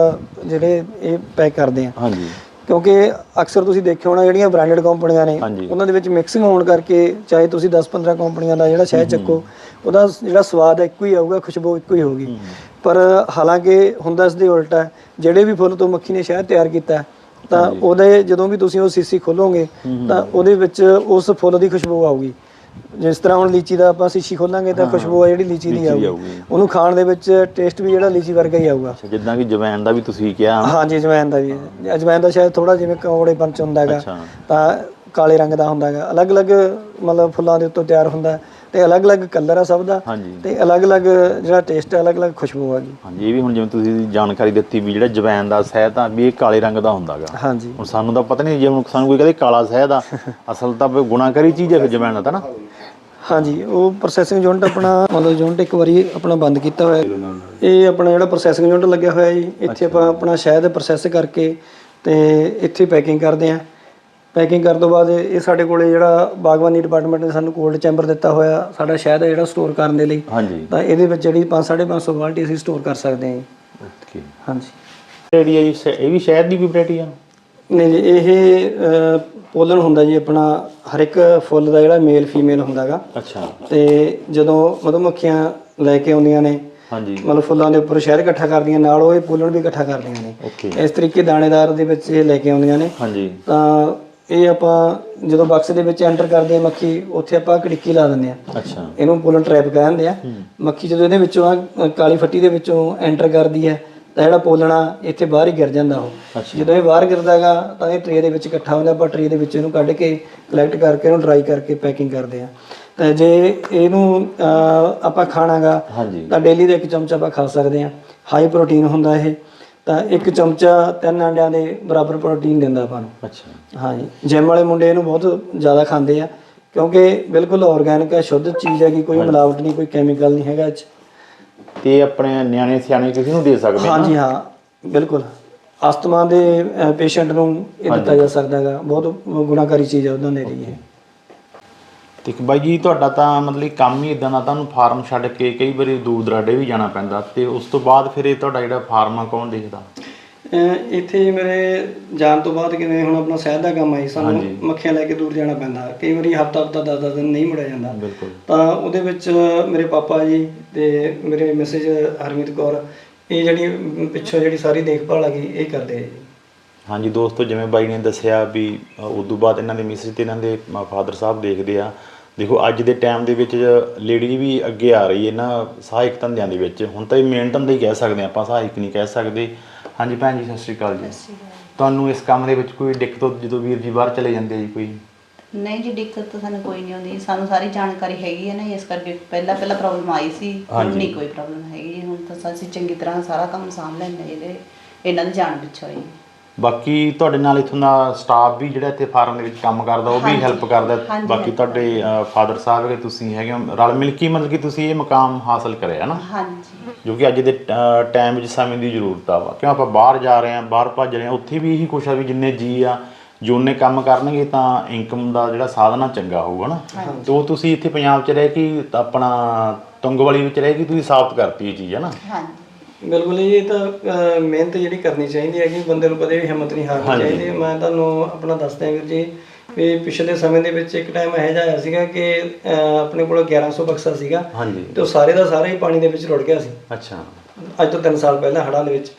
ਜਿਹੜੇ ਇਹ ਪੈਕ ਕਰਦੇ ਆ ਹਾਂਜੀ। ਕਿਉਂਕਿ ਅਕਸਰ ਤੁਸੀਂ ਦੇਖਿਆ ਹੋਣਾ ਜਿਹੜੀਆਂ ਬ੍ਰਾਂਡਡ ਕੰਪਨੀਆਂ ਨੇ ਹਾਂਜੀ। ਉਹਨਾਂ ਦੇ ਵਿੱਚ ਮਿਕਸਿੰਗ ਹੋਣ ਕਰਕੇ ਚਾਹੇ ਤੁਸੀਂ 10-15 ਕੰਪਨੀਆਂ ਦਾ ਜਿਹੜਾ ਸ਼ਹਿਦ ਚੱਕੋ ਉਹਦਾ ਜਿਹੜਾ ਸਵਾਦ ਹੈ ਇੱਕੋ ਹੀ ਆਊਗਾ ਖੁਸ਼ਬੂ ਇੱਕੋ ਹੀ ਹੋਊਗੀ। ਪਰ ਹਾਲਾਂਕਿ ਹੁੰਦਾ ਇਸ ਦੇ ਉਲਟਾ ਹੈ। ਜਿਹੜੇ ਵੀ ਫੁੱਲ ਤੋਂ ਮੱਖੀ ਨੇ ਸ਼ਹਿਦ ਤਿਆਰ ਕੀਤਾ ਹੈ, ਤਾਂ ਉਹਦੇ ਜਦੋਂ ਵੀ ਤੁਸੀਂ ਉਹ ਸੀਸੀ ਖੋਲੋਗੇ ਤਾਂ ਉਹਦੇ ਵਿੱਚ ਉਸ ਫੁੱਲ ਦੀ ਖੁਸ਼ਬੂ ਆਊਗੀ। ਜਿਸ ਤਰ੍ਹਾਂ ਹੁਣ ਲੀਚੀ ਦਾ ਆਪਾਂ ਸੀਸੀ ਖੋਲਾਂਗੇ ਤਾਂ ਖੁਸ਼ਬੂ ਆ ਜਿਹੜੀ ਲੀਚੀ ਦੀ ਲੀਚੀ ਆਊਗੀ ਆਊਗੀ। ਉਹਨੂੰ ਖਾਣ ਦੇ ਵਿੱਚ ਟੇਸਟ ਵੀ ਜਿਹੜਾ ਲੀਚੀ ਵਰਗਾ ਹੀ ਆਊਗਾ ਅੱਛਾ ਜਿੱਦਾਂ ਕਿ ਜਵੈਨ ਦਾ ਵੀ ਤੁਸੀਂ ਕਿਹਾ ਹਨਾ। ਹਾਂਜੀ ਅਜਵਾਇਨ ਦਾ ਵੀ। ਅਜਵਾਇਨ ਦਾ ਸ਼ਾਇਦ ਥੋੜਾ ਜਿਵੇਂ ਕੌੜੇ ਪੰਚ ਹੁੰਦਾ ਹੈਗਾ ਅੱਛਾ ਤਾਂ ਕਾਲੇ ਰੰਗ ਦਾ ਹੁੰਦਾ ਹੈਗਾ ਅਲੱਗ-ਅਲੱਗ ਮਤਲਬ ਫੁੱਲਾਂ ਦੇ ਉੱਤੋਂ ਤਿਆਰ ਹੁੰਦਾ ਹੈ ਤੇ ਅਲੱਗ-ਅਲੱਗ ਕਲਰ ਆ ਸਭ ਦਾ। ਤੇ ਅਲੱਗ-ਅਲੱਗ ਜਿਹੜਾ ਟੇਸਟ ਹੈ ਅਲੱਗ-ਅਲੱਗ ਖੁਸ਼ਬੂ ਹੈਗੀ ਹਾਂਜੀ ਇਹ ਵੀ ਹੁਣ ਜਿਵੇਂ ਤੁਸੀਂ ਜਾਣਕਾਰੀ ਦਿੱਤੀ ਵੀ ਜਿਹੜਾ ਜਵੈਨ ਦਾ ਸ਼ਹਿਦ ਆ ਵੀ ਇਹ ਕਾਲੇ ਰੰਗ ਦਾ ਹੁੰਦਾਗਾ ਹਾਂਜੀ। ਹੁਣ ਸਾਨੂੰ ਤਾਂ ਪਤਾ ਨਹੀਂ ਜੇ ਹੁਣ ਸਾਨੂੰ ਕੋਈ ਕਹੇ ਕਾਲਾ ਸ਼ਹਿਦ ਆ ਅਸਲ ਤਾਂ ਗੁਣਾਕਾਰੀ ਚੀਜ਼ ਹੈ ਫਿਰ ਜਵੈਨ ਦਾ ਨਾ। ਹਾਂਜੀ ਉਹ ਪ੍ਰੋਸੈਸਿੰਗ ਯੂਨਿਟ ਆਪਣਾ ਮਤਲਬ ਯੂਨਿਟ ਇੱਕ ਵਾਰੀ ਆਪਣਾ ਬੰਦ ਕੀਤਾ ਹੋਇਆ। ਇਹ ਆਪਣਾ ਜਿਹੜਾ ਪ੍ਰੋਸੈਸਿੰਗ ਯੂਨਿਟ ਲੱਗਿਆ ਹੋਇਆ ਜੀ ਇੱਥੇ ਆਪਾਂ ਆਪਣਾ ਸ਼ਹਿਦ ਪ੍ਰੋਸੈਸ ਕਰਕੇ ਤੇ ਇੱਥੇ ਪੈਕਿੰਗ ਕਰਦੇ ਆਂ। ਪੈਕਿੰਗ ਕਰਨ ਤੋਂ ਬਾਅਦ ਇਹ ਸਾਡੇ ਕੋਲੇ ਜਿਹੜਾ ਬਾਗਬਾਨੀ ਡਿਪਾਰਟਮੈਂਟ ਨੇ ਸਾਨੂੰ ਕੋਲਡ ਚੈਂਬਰ ਦਿੱਤਾ ਹੋਇਆ ਸਾਡਾ ਸ਼ਹਿਦ ਹੈ ਜਿਹੜਾ ਸਟੋਰ ਕਰਨ ਦੇ ਲਈ। ਹਾਂਜੀ। ਤਾਂ ਇਹਦੇ ਵਿੱਚ ਜਿਹੜੀ 5 550 ਬਾਲਟੀ ਅਸੀਂ ਸਟੋਰ ਕਰ ਸਕਦੇ ਹਾਂ ਜੀ। ਓਕੇ ਹਾਂਜੀ। ਜਿਹੜੀ ਇਹ ਇਹ ਵੀ ਸ਼ਹਿਦ ਦੀ ਵੀ ਵੈਰਾਈਟੀ ਆ? ਨਹੀਂ ਜੀ ਇਹ ਪੋਲਨ ਹੁੰਦਾ ਜੀ ਆਪਣਾ ਹਰ ਇੱਕ ਫੁੱਲ ਦਾ ਜਿਹੜਾ ਮੇਲ ਫੀਮੇਲ ਹੁੰਦਾਗਾ। ਅੱਛਾ। ਤੇ ਜਦੋਂ ਮਧੂਮੱਖੀਆਂ ਲੈ ਕੇ ਆਉਂਦੀਆਂ ਨੇ ਹਾਂਜੀ। ਮਤਲਬ ਫੁੱਲਾਂ ਦੇ ਉੱਪਰ ਸ਼ਹਿਦ ਇਕੱਠਾ ਕਰਦੀਆਂ ਨਾਲ ਉਹ ਇਹ ਪੋਲਣ ਵੀ ਇਕੱਠਾ ਕਰਦੀਆਂ ਨੇ। ਓਕੇ ਇਸ ਤਰੀਕੇ ਦਾਣੇਦਾਰ ਦੇ ਵਿੱਚ ਇਹ ਲੈ ਕੇ ਆਉਂਦੀਆਂ ਨੇ। ਹਾਂਜੀ। ਤਾਂ ਇਹ ਆਪਾਂ ਜਦੋਂ ਬਕਸ ਦੇ ਵਿੱਚ ਐਂਟਰ ਕਰਦੇ ਆ ਮੱਖੀ ਉੱਥੇ ਆਪਾਂ ਕੜਿੱਕੀ ਲਾ ਦਿੰਦੇ ਆ ਅੱਛਾ। ਇਹਨੂੰ ਪੋਲਨ ਟ੍ਰੈਪ ਕਹਿੰਦੇ ਆ। ਮੱਖੀ ਜਦੋਂ ਇਹਦੇ ਵਿੱਚੋਂ ਆਹ ਕਾਲੀ ਫੱਟੀ ਦੇ ਵਿੱਚੋਂ ਐਂਟਰ ਕਰਦੀ ਹੈ ਤਾਂ ਜਿਹੜਾ ਪੋਲਣਾ ਇੱਥੇ ਬਾਹਰ ਹੀ ਗਿਰ ਜਾਂਦਾ ਉਹ। ਜਦੋਂ ਇਹ ਬਾਹਰ ਗਿਰਦਾਗਾ ਤਾਂ ਇਹ ਟਰੇ ਦੇ ਵਿੱਚ ਇਕੱਠਾ ਹੁੰਦਾ ਆਪਾਂ ਟਰੇ ਦੇ ਵਿੱਚ ਇਹਨੂੰ ਕੱਢ ਕੇ ਕਲੈਕਟ ਕਰਕੇ ਇਹਨੂੰ ਡਰਾਈ ਕਰਕੇ ਪੈਕਿੰਗ ਕਰਦੇ ਆ ਤਾਂ ਜੇ ਇਹਨੂੰ ਆਪਾਂ ਖਾਣਾਗਾ ਤਾਂ ਡੇਲੀ ਦਾ ਇੱਕ ਚਮਚਾ ਆਪਾਂ ਖਾ ਸਕਦੇ ਆ ਹਾਈ ਪ੍ਰੋਟੀਨ ਹੁੰਦਾ ਇਹ। ਤਾਂ ਇੱਕ ਚਮਚਾ ਤਿੰਨ ਅੰਡਿਆਂ ਦੇ ਬਰਾਬਰ ਪ੍ਰੋਟੀਨ ਦਿੰਦਾ ਆਪਾਂ ਨੂੰ। ਅੱਛਾ। ਹਾਂਜੀ ਜਿਮ ਵਾਲੇ ਮੁੰਡੇ ਇਹਨੂੰ ਬਹੁਤ ਜ਼ਿਆਦਾ ਖਾਂਦੇ ਆ ਕਿਉਂਕਿ ਬਿਲਕੁਲ ਆਰਗੈਨਿਕ ਹੈ ਸ਼ੁੱਧ ਚੀਜ਼ ਹੈਗੀ ਕੋਈ ਮਿਲਾਵਟ ਨਹੀਂ ਕੋਈ ਕੈਮੀਕਲ ਨਹੀਂ ਹੈਗਾ ਇਹ 'ਚ। ਤੇ ਆਪਣੇ ਨਿਆਣੇ ਸਿਆਣੇ ਕਿਸੇ ਨੂੰ ਦੇ ਸਕਦੇ ਆ ਹਾਂਜੀ ਹਾਂ ਬਿਲਕੁਲ। ਅਸਥਮਾ ਦੇ ਪੇਸ਼ੈਂਟ ਨੂੰ ਇਹ ਦਿੱਤਾ ਜਾ ਸਕਦਾ ਹੈਗਾ। ਬਹੁਤ ਗੁਣਾਕਾਰੀ ਚੀਜ਼ ਹੈ ਉਹਨਾਂ ਦੇ ਲਈ ਇਹ। ਤੇ ਇੱਕ ਬਾਈ ਜੀ ਤੁਹਾਡਾ ਤਾਂ ਮਤਲਬ ਕੰਮ ਹੀ ਇਦਾਂ ਦਾ ਤੁਹਾਨੂੰ ਫਾਰਮ ਛੱਡ ਕੇ ਕਈ ਵਾਰੀ ਦੂਰ ਦਰਾਡੇ ਵੀ ਜਾਣਾ ਪੈਂਦਾ ਤੇ ਉਸ ਤੋਂ ਬਾਅਦ ਫਿਰ ਇਹ ਤੁਹਾਡਾ ਜਿਹੜਾ ਫਾਰਮ ਆ ਕੌਣ ਦੇਖਦਾ? ਅਹ ਇੱਥੇ ਮੇਰੇ ਜਾਣ ਤੋਂ ਬਾਅਦ ਕਿਵੇਂ ਹੁਣ ਆਪਣਾ ਸ਼ਹਿਦ ਦਾ ਕੰਮ ਆਈ ਸਾਨੂੰ ਹਾਂਜੀ। ਮੱਖੀਆਂ ਲੈ ਕੇ ਦੂਰ ਜਾਣਾ ਪੈਂਦਾ। ਕਈ ਵਾਰੀ ਹਫਤਾ ਹਫਤਾ 10 ਦਿਨ ਨਹੀਂ ਮੁੜਿਆ ਜਾਂਦਾ। ਬਿਲਕੁਲ। ਤਾਂ ਉਹਦੇ ਵਿੱਚ ਮੇਰੇ ਪਾਪਾ ਜੀ ਤੇ ਮੇਰੇ ਮੈਸੇਜ ਹਰਮੀਤ ਕੌਰ ਇਹ ਜਿਹੜੀ ਪਿੱਛੋਂ ਜਿਹੜੀ ਸਾਰੀ ਦੇਖਭਾਲ ਹੈਗੀ ਇਹ ਕਰਦੇ ਆ ਜੀ। ਹਾਂਜੀ ਦੋਸਤੋ ਜਿਵੇਂ ਬਾਈ ਨੇ ਦੱਸਿਆ ਵੀ ਅ, ਉਦੋਂ ਬਾਅਦ ਇਹਨਾਂ ਦੇ ਮਿਸਿਸ ਤੇ ਇਹਨਾਂ ਦੇ ਫਾਦਰ ਸਾਹਿਬ ਦੇਖਦੇ ਆ। ਦੇਖੋ ਅੱਜ ਦੇ ਟਾਈਮ ਦੇ ਵਿੱਚ ਲੇਡੀ ਵੀ ਅੱਗੇ ਆ ਰਹੀ ਹੈ ਨਾ ਸਹਾਇਕ ਧੰਦਿਆਂ ਦੇ ਵਿੱਚ ਹੁਣ ਤਾਂ ਇਹ ਮੇਨ ਧੰਦਾ ਹੀ ਕਹਿ ਸਕਦੇ ਆਪਾਂ ਸਹਾਇਕ ਨਹੀਂ ਕਹਿ ਸਕਦੇ। ਹਾਂਜੀ ਭੈਣ ਜੀ ਸਤਿ ਸ਼੍ਰੀ ਅਕਾਲ ਜੀ। ਤੁਹਾਨੂੰ ਇਸ ਕੰਮ ਦੇ ਵਿੱਚ ਕੋਈ ਦਿੱਕਤ ਜਦੋਂ ਵੀਰ ਜੀ ਬਾਹਰ ਚਲੇ ਜਾਂਦੇ ਆ ਜੀ ਕੋਈ? ਨਹੀਂ ਜੀ ਦਿੱਕਤ ਤਾਂ ਸਾਨੂੰ ਕੋਈ ਨਹੀਂ ਆਉਂਦੀ। ਸਾਨੂੰ ਸਾਰੀ ਜਾਣਕਾਰੀ ਹੈਗੀ ਹੈ ਨਾ ਇਸ ਕਰਕੇ ਪਹਿਲਾਂ ਪਹਿਲਾਂ ਪ੍ਰੋਬਲਮ ਆਈ ਸੀ। ਹੁਣ ਹਾਂਜੀ। ਨਹੀਂ ਕੋਈ ਪ੍ਰੋਬਲਮ ਹੈਗੀ ਹੁਣ ਤਾਂ ਅਸੀਂ ਚੰਗੀ ਤਰ੍ਹਾਂ ਸਾਰਾ ਕੰਮ ਸਾਂਭ ਲੈਂਦੇ ਇਹਦੇ ਇਹਨਾਂ ਦੀ ਜਾਣ ਪਿੱਛੋਂ ਹੀ। ਬਾਕੀ ਤੁਹਾਡੇ ਨਾਲ ਇਥੋਂ ਦਾ ਸਟਾਫ ਵੀ ਜਿਹੜਾ ਇੱਥੇ ਫਾਰਮ ਦੇ ਵਿੱਚ ਕੰਮ ਕਰਦਾ ਉਹ ਵੀ। ਹੈਲਪ ਕਰਦਾ। ਬਾਕੀ ਤੁਹਾਡੇ ਫਾਦਰ ਸਾਹਿਬ ਹੈਗੇ ਤੁਸੀਂ ਹੈਗੇ ਹੋ, ਰਲ ਮਿਲ ਕੇ ਹੀ ਮਤਲਬ ਕਿ ਤੁਸੀਂ ਇਹ ਮਕਾਮ ਹਾਸਲ ਕਰਿਆ ਨਾ? ਹਾਂਜੀ। ਜੋ ਕਿ ਅੱਜ ਦੇ ਟਾਈਮ ਵਿੱਚ ਸਮੇਂ ਦੀ ਜ਼ਰੂਰਤ ਆ ਵਾ। ਕਿਉਂ ਆਪਾਂ ਬਾਹਰ ਜਾ ਰਹੇ ਹਾਂ ਬਾਹਰ ਭੱਜ ਰਹੇ ਹਾਂ ਉੱਥੇ ਵੀ ਇਹੀ ਕੁਛ ਆ ਵੀ ਜਿੰਨੇ ਜੀ ਆ ਜੋ ਉਹਨੇ ਕੰਮ ਕਰਨਗੇ ਤਾਂ ਇਨਕਮ ਦਾ ਜਿਹੜਾ ਸਾਧਨਾ ਚੰਗਾ ਹੋਊਗਾ ਨਾ। ਤੇ ਉਹ ਤੁਸੀਂ ਇੱਥੇ ਪੰਜਾਬ 'ਚ ਰਹਿ ਕੇ ਆਪਣਾ ਤੁੰਗਵਾਲੀ ਵਿੱਚ ਰਹਿ ਕੇ ਤੁਸੀਂ ਸਾਬਤ ਕਰਤੀ ਇਹ ਚੀਜ਼ ਹੈ ਨਾ। ਹਾਂਜੀ। ਬਿਲਕੁਲ ਜੀ, ਇਹ ਤਾਂ ਮਿਹਨਤ ਜਿਹੜੀ ਕਰਨੀ ਚਾਹੀਦੀ ਹੈ ਕਿ ਬੰਦੇ ਨੂੰ ਕਦੇ ਵੀ ਹਿੰਮਤ ਨਹੀਂ ਹਾਰਨੀ। ਚਾਹੀਦੀ। ਮੈਂ ਤੁਹਾਨੂੰ ਆਪਣਾ ਦੱਸਦਾ ਵੀਰ ਜੀ ਵੀ ਪਿਛਲੇ ਸਮੇਂ ਦੇ ਵਿੱਚ ਇੱਕ ਟਾਈਮ ਇਹੋ ਜਿਹਾ ਆਇਆ ਸੀਗਾ ਕਿ ਆਪਣੇ ਕੋਲ 1100 ਬਕਸਾ ਸੀਗਾ ਤੇ ਉਹ ਸਾਰੇ ਦਾ ਸਾਰਾ ਹੀ ਪਾਣੀ ਦੇ ਵਿੱਚ ਰੁੜ ਗਿਆ ਸੀ। ਅੱਛਾ। ਅੱਜ ਤੋਂ 3 ਸਾਲ ਪਹਿਲਾਂ ਹੜ੍ਹਾਂ ਦੇ ਵਿੱਚ।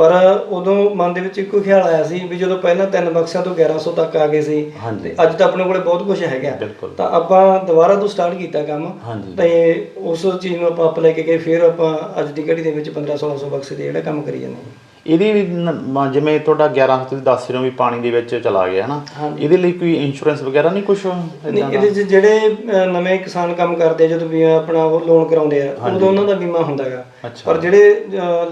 ਪਰ ਉਦੋਂ ਮਨ ਦੇ ਵਿੱਚ ਇੱਕੋ ਖਿਆਲ ਆਇਆ ਸੀ ਵੀ ਜਦੋਂ ਪਹਿਲਾਂ ਤਿੰਨ ਬਕਸਿਆਂ ਤੋਂ 1100 ਤੱਕ ਆ ਗਏ ਸੀ ਹਾਂਜੀ। ਅੱਜ ਤਾਂ ਆਪਣੇ ਕੋਲੇ ਬਹੁਤ ਕੁਝ ਹੈਗਾ ਬਿਲਕੁਲ। ਤਾਂ ਆਪਾਂ ਦੁਬਾਰਾ ਤੋਂ ਸਟਾਰਟ ਕੀਤਾ ਕੰਮ ਹਾਂਜੀ। ਤੇ ਉਸ ਚੀਜ਼ ਨੂੰ ਆਪਾਂ ਆਪ ਲੈ ਕੇ ਗਏ ਫਿਰ ਆਪਾਂ ਅੱਜ ਦੀ ਘੜੀ ਦੇ ਵਿੱਚ 15 1600 ਬਕਸੇ ਦੇ ਜਿਹੜਾ ਕੰਮ ਕਰੀ ਜਾਂਦੇ ਹਾਂ ਇਹਦੀ ਵੀ ਨ- ਜਿਵੇਂ ਤੁਹਾਡਾ 11 ਤੁਸੀਂ ਦੱਸ ਰਹੇ ਹੋ ਵੀ ਪਾਣੀ ਦੇ ਵਿੱਚ ਚਲਾ ਗਿਆ ਹਨਾ। ਇਹਦੇ ਲਈ ਕੋਈ ਇੰਸ਼ੋਰੈਂਸ ਵਗੈਰਾ ਨਹੀਂ ਕੁਝ ਨਹੀਂ ਇਹਦੇ 'ਚ ਜਿਹੜੇ ਅ, ਨਵੇਂ ਕਿਸਾਨ ਕੰਮ ਕਰਦੇ ਆ ਜਦੋਂ ਵੀ ਆਪਣਾ ਉਹ ਲੋਨ ਕਰਾਉਂਦੇ ਆ ਉਦੋਂ ਉਹਨਾਂ ਦਾ ਬੀਮਾ ਹੁੰਦਾ ਹੈਗਾ ਅੱਛਾ। ਪਰ ਜਿਹੜੇ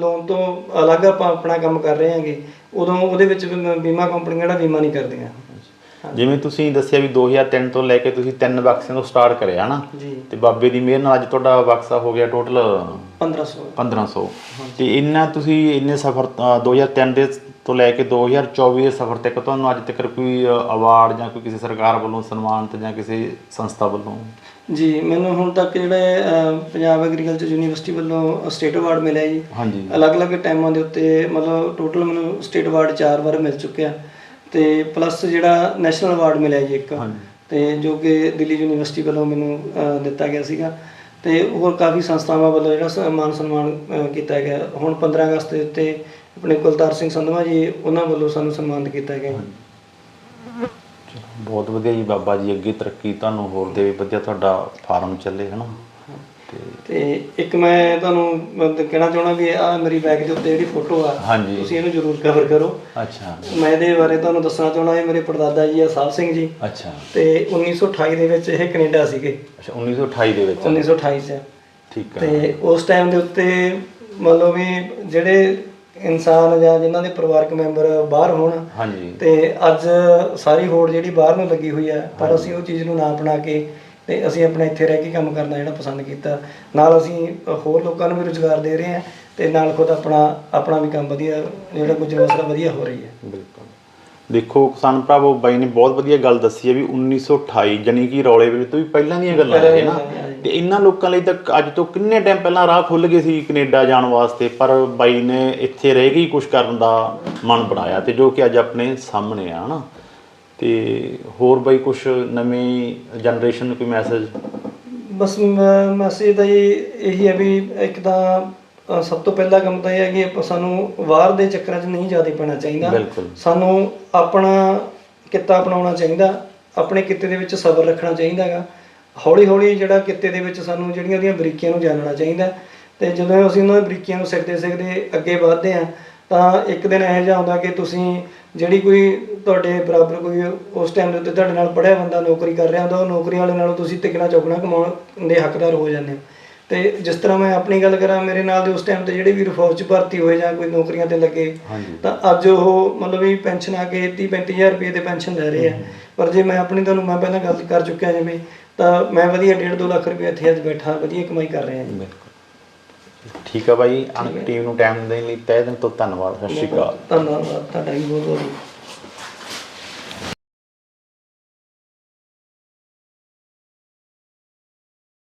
ਲੋਨ ਤੋਂ ਅਲੱਗ ਆਪਾਂ ਆਪਣਾ ਕੰਮ ਕਰ ਰਹੇ ਹਾਂਗੇ ਉਦੋਂ ਉਹਦੇ ਵਿੱਚ ਵੀ ਬੀਮਾ ਕੰਪਨੀਆਂ ਜਿਹੜਾ ਬੀਮਾ ਨਹੀਂ ਕਰਦੀਆਂ। ਜਿਵੇਂ ਤੁਸੀਂ ਦੱਸਿਆ ਵੀ 2003 ਤੋਂ ਲੈ ਕੇ ਤੁਸੀਂ ਤਿੰਨ ਬਕਸਿਆਂ ਤੋਂ ਸਟਾਰਟ ਕਰਿਆ ਹਨਾ? ਜੀ। ਤੇ ਬਾਬੇ ਦੀ ਮਿਹਰ ਨਾਲ ਅੱਜ ਤੁਹਾਡਾ ਬਕਸਾ ਹੋ ਗਿਆ ਟੋਟਲ 1500 1500 ਤੇ ਇੰਨਾ ਤੁਸੀਂ ਇੰਨੇ ਸਫਰ ਅ, 2003 ਦੇ ਤੋਂ ਲੈ ਕੇ 2024 ਦੇ ਸਫਰ ਤੱਕ ਤੁਹਾਨੂੰ ਅੱਜ ਤੱਕ ਕੋਈ ਅਵਾਰਡ ਜਾਂ ਕੋਈ ਕਿਸੇ ਸਰਕਾਰ ਵੱਲੋਂ ਸਨਮਾਨਿਤ ਜਾਂ ਕਿਸੇ ਸੰਸਥਾ ਵੱਲੋਂ? ਜੀ ਮੈਨੂੰ ਹੁਣ ਤੱਕ ਜਿਹੜੇ ਪੰਜਾਬ ਐਗਰੀਕਲਚਰ ਯੂਨੀਵਰਸਿਟੀ ਵੱਲੋਂ ਸਟੇਟ ਅਵਾਰਡ ਮਿਲਿਆ ਜੀ। ਅਲੱਗ-ਅਲੱਗ ਟਾਈਮਾਂ ਦੇ ਉੱਤੇ ਮਤਲਬ ਟੋਟਲ ਮੈਨੂੰ ਸਟੇਟ ਅਵਾਰਡ ਚਾਰ ਵਾਰ ਮਿਲ ਚੁੱਕਿਆ। ਤੇ ਪਲੱਸ ਜਿਹੜਾ ਨੈਸ਼ਨਲ ਅਵਾਰਡ ਮਿਲਿਆ ਜੀ ਇੱਕ। ਤੇ ਜੋ ਕਿ ਦਿੱਲੀ ਯੂਨੀਵਰਸਿਟੀ ਵੱਲੋਂ ਮੈਨੂੰ ਅ, ਦਿੱਤਾ ਗਿਆ ਸੀਗਾ। ਤੇ ਹੋਰ ਕਾਫੀ ਸੰਸਥਾਵਾਂ ਵੱਲੋਂ ਜਿਹੜਾ ਸ- ਮਾਨ ਸਨਮਾਨ ਅ, ਕੀਤਾ ਗਿਆ। ਹੁਣ 15 ਅਗਸਤ ਦੇ ਉੱਤੇ ਆਪਣੇ ਕੁਲਤਾਰ ਸਿੰਘ ਸੰਧਵਾ ਜੀ ਉਹਨਾਂ ਵੱਲੋਂ ਸਾਨੂੰ ਸਨਮਾਨਿਤ ਕੀਤਾ ਗਿਆ। ਬਹੁਤ ਵਧੀਆ ਜੀ ਬਾਬਾ ਜੀ ਅੱਗੇ ਤਰੱਕੀ ਤੁਹਾਨੂੰ ਹੋਰ ਦੇਵੇ ਵਧੀਆ ਤੁਹਾਡਾ ਫਾਰਮ ਚੱਲੇ ਹਨਾ। ਤੇ ਇੱਕ ਮੈਂ ਤੁਹਾਨੂੰ ਕਹਿਣਾ ਚਾਹਣਾ ਵੀ ਆ ਮੇਰੀ ਬੈਗ ਦੇ ਉੱਤੇ ਜਿਹੜੀ ਫੋਟੋ ਆ ਤੁਸੀਂ ਇਹਨੂੰ ਜ਼ਰੂਰ ਕਵਰ ਕਰੋ। ਅੱਛਾ। ਮੈਂ ਇਹਦੇ ਬਾਰੇ ਤੁਹਾਨੂੰ ਦੱਸਣਾ ਚਾਹਣਾ ਇਹ ਮੇਰੇ ਪੜਦਾਦਾ ਜੀ ਆ ਸਾਹਿਬ ਸਿੰਘ ਜੀ। ਅੱਛਾ। ਤੇ 1928 ਦੇ ਵਿੱਚ ਇਹ ਕੈਨੇਡਾ ਸੀਗੇ। ਅੱਛਾ 1928 ਦੇ ਵਿੱਚ। 1928 ਚ। ਠੀਕ ਆ। ਤੇ ਉਸ ਟਾਈਮ ਦੇ ਉੱਤੇ ਮਤਲਬ ਵੀ ਜਿਹੜੇ ਇਨਸਾਨ ਜਾਂ ਜਿਨ੍ਹਾਂ ਦੇ ਪਰਿਵਾਰਕ ਮੈਂਬਰ ਬਾਹਰ ਹੋਣ ਹਾਂਜੀ। ਤੇ ਅੱਜ ਸਾਰੀ ਹੋੜ ਜਿਹੜੀ ਬਾਹਰ ਨੂੰ ਲੱਗੀ ਹੋਈ ਹੈ ਪਰ ਅਸੀਂ ਉਹ ਚੀਜ਼ ਨੂੰ ਨਾ ਅਪਣਾ ਕੇ ਤੇ ਅਸੀਂ ਆਪਣੇ ਇੱਥੇ ਰਹਿ ਕੇ ਕੰਮ ਕਰਨਾ ਜਿਹੜਾ ਪਸੰਦ ਕੀਤਾ। ਨਾਲ ਅਸੀਂ ਹੋਰ ਲੋਕਾਂ ਨੂੰ ਵੀ ਰੁਜ਼ਗਾਰ ਦੇ ਰਹੇ ਹਾਂ ਤੇ ਨਾਲ ਖੁਦ ਆਪਣਾ ਆਪਣਾ ਵੀ ਕੰਮ ਵਧੀਆ ਜਿਹੜਾ ਗੁਜ਼ਰ ਬਸਰ ਵਧੀਆ ਹੋ ਰਹੀ ਹੈ। ਬਿਲਕੁਲ। ਦੇਖੋ ਕਿਸਾਨ ਭਰਾਵੋ ਬਾਈ ਨੇ ਬਹੁਤ ਵਧੀਆ ਗੱਲ ਦੱਸੀ ਹੈ ਵੀ 1928 ਜਾਨੀ ਕਿ ਰੌਲੇ ਵੇਲੇ ਤੋਂ ਵੀ ਪਹਿਲਾਂ ਦੀਆਂ ਗੱਲਾਂ ਹੈ ਨਾ? ਤੇ ਇਹਨਾਂ ਲੋਕਾਂ ਲਈ ਤਾਂ ਅੱਜ ਤੋਂ ਕਿੰਨੇ ਟਾਈਮ ਪਹਿਲਾਂ ਰਾਹ ਖੁੱਲ ਗਏ ਸੀ ਕੈਨੇਡਾ ਜਾਣ ਵਾਸਤੇ ਪਰ ਬਾਈ ਨੇ ਇੱਥੇ ਰਹਿ ਕੇ ਹੀ ਕੁਝ ਕਰਨ ਦਾ ਮਨ ਬਣਾਇਆ ਤੇ ਜੋ ਕਿ ਅੱਜ ਆਪਣੇ ਸਾਹਮਣੇ ਆ ਹਨਾ ਤੇ ਹੋਰ ਬਾਈ ਕੁਝ ਨਵੀਂ ਜਨਰੇਸ਼ਨ ਨੂੰ ਕੋਈ ਮੈਸੇਜ ਬਸ ਮੈਸੇਜ ਤਾਂ ਇਹ ਇਹੀ ਹੈ ਵੀ ਇੱਕ ਤਾਂ ਸਭ ਤੋਂ ਪਹਿਲਾ ਕੰਮ ਤਾਂ ਇਹ ਹੈ ਕਿ ਆਪਾਂ ਸਾਨੂੰ ਬਾਹਰ ਦੇ ਚੱਕਰਾਂ 'ਚ ਨਹੀਂ ਜ਼ਿਆਦਾ ਪੈਣਾ ਚਾਹੀਦਾ। ਸਾਨੂੰ ਆਪਣਾ ਕਿੱਤਾ ਅਪਣਾਉਣਾ ਚਾਹੀਦਾ ਆਪਣੇ ਕਿੱਤੇ ਦੇ ਵਿੱਚ ਸਬਰ ਰੱਖਣਾ ਚਾਹੀਦਾ ਹੈਗਾ। ਹੌਲੀ ਹੌਲੀ ਜਿਹੜਾ ਕਿੱਤੇ ਦੇ ਵਿੱਚ ਸਾਨੂੰ ਜਿਹੜੀਆਂ ਉਹਦੀਆਂ ਬਰੀਕੀਆਂ ਨੂੰ ਜਾਣਨਾ ਚਾਹੀਦਾ। ਤੇ ਜਦੋਂ ਅਸੀਂ ਉਹਨਾਂ ਬਰੀਕੀਆਂ ਨੂੰ ਸਿੱਖਦੇ ਸਿੱਖਦੇ ਅੱਗੇ ਵਧਦੇ ਹਾਂ ਤਾਂ ਇੱਕ ਦਿਨ ਇਹੋ ਜਿਹਾ ਆਉਂਦਾ ਕਿ ਤੁਸੀਂ ਜਿਹੜੀ ਕੋਈ ਤੁਹਾਡੇ ਬਰਾਬਰ ਕੋਈ ਉਸ ਟਾਈਮ ਦੇ ਉੱਤੇ ਤੁਹਾਡੇ ਨਾਲ ਪੜ੍ਹਿਆ ਬੰਦਾ ਨੌਕਰੀ ਕਰ ਰਿਹਾ ਹੁੰਦਾ ਉਹ ਨੌਕਰੀ ਵਾਲੇ ਨਾਲੋਂ ਤੁਸੀਂ ਤਿੱਗਣਾ ਚੌਗਣਾ ਕਮਾਉਣ ਦੇ ਹੱਕਦਾਰ ਹੋ ਜਾਂਦੇ ਹੋ। ਤੇ ਜਿਸ ਤਰ੍ਹਾਂ ਮੈਂ ਆਪਣੀ ਗੱਲ ਕਰਾਂ ਮੇਰੇ ਨਾਲ ਦੇ ਉਸ ਟਾਈਮ ਤੇ ਜਿਹੜੇ ਵੀ ਫੌਜ 'ਚ ਭਰਤੀ ਹੋਏ ਜਾਂ ਕੋਈ ਨੌਕਰੀਆਂ ਤੇ ਲੱਗੇ ਤਾਂ ਅੱਜ ਉਹ ਮਤਲਬ ਵੀ ਪੈਨਸ਼ਨ ਆ ਕੇ 30 35000 ਰੁਪਏ ਦੇ ਪੈਨਸ਼ਨ ਲੈ ਰਹੇ ਆ। ਪਰ ਜੇ ਮੈਂ ਆਪਣੀ ਤੁਹਾਨੂੰ ਮੈਂ ਪਹਿਲਾਂ ਗੱਲ ਕਰ ਚੁੱਕਿਆ ਜਿਵੇਂ ਤਾਂ ਮੈਂ ਵਧੀਆ 1.5 2 ਲੱਖ ਰੁਪਏ ਇੱਥੇ ਅੱਜ ਬੈਠਾ ਵਧੀਆ ਕਮਾਈ ਕਰ ਰਿਹਾ ਜੀ। ਬਿਲਕੁਲ। ਠੀਕ ਆ ਬਾਈ ਅਣਕ ਟੀਮ ਨੂੰ ਟਾਈਮ ਦੇਣ ਲਈ ਤਹਿ ਦਿਲ ਤੋਂ ਧੰਨਵਾਦ ਸਤਿ ਸ਼੍ਰੀ ਅਕਾਲ। ਧੰਨਵਾਦ ਤੁਹਾਡਾ ਵੀ ਬਹੁਤ ਬਹੁਤ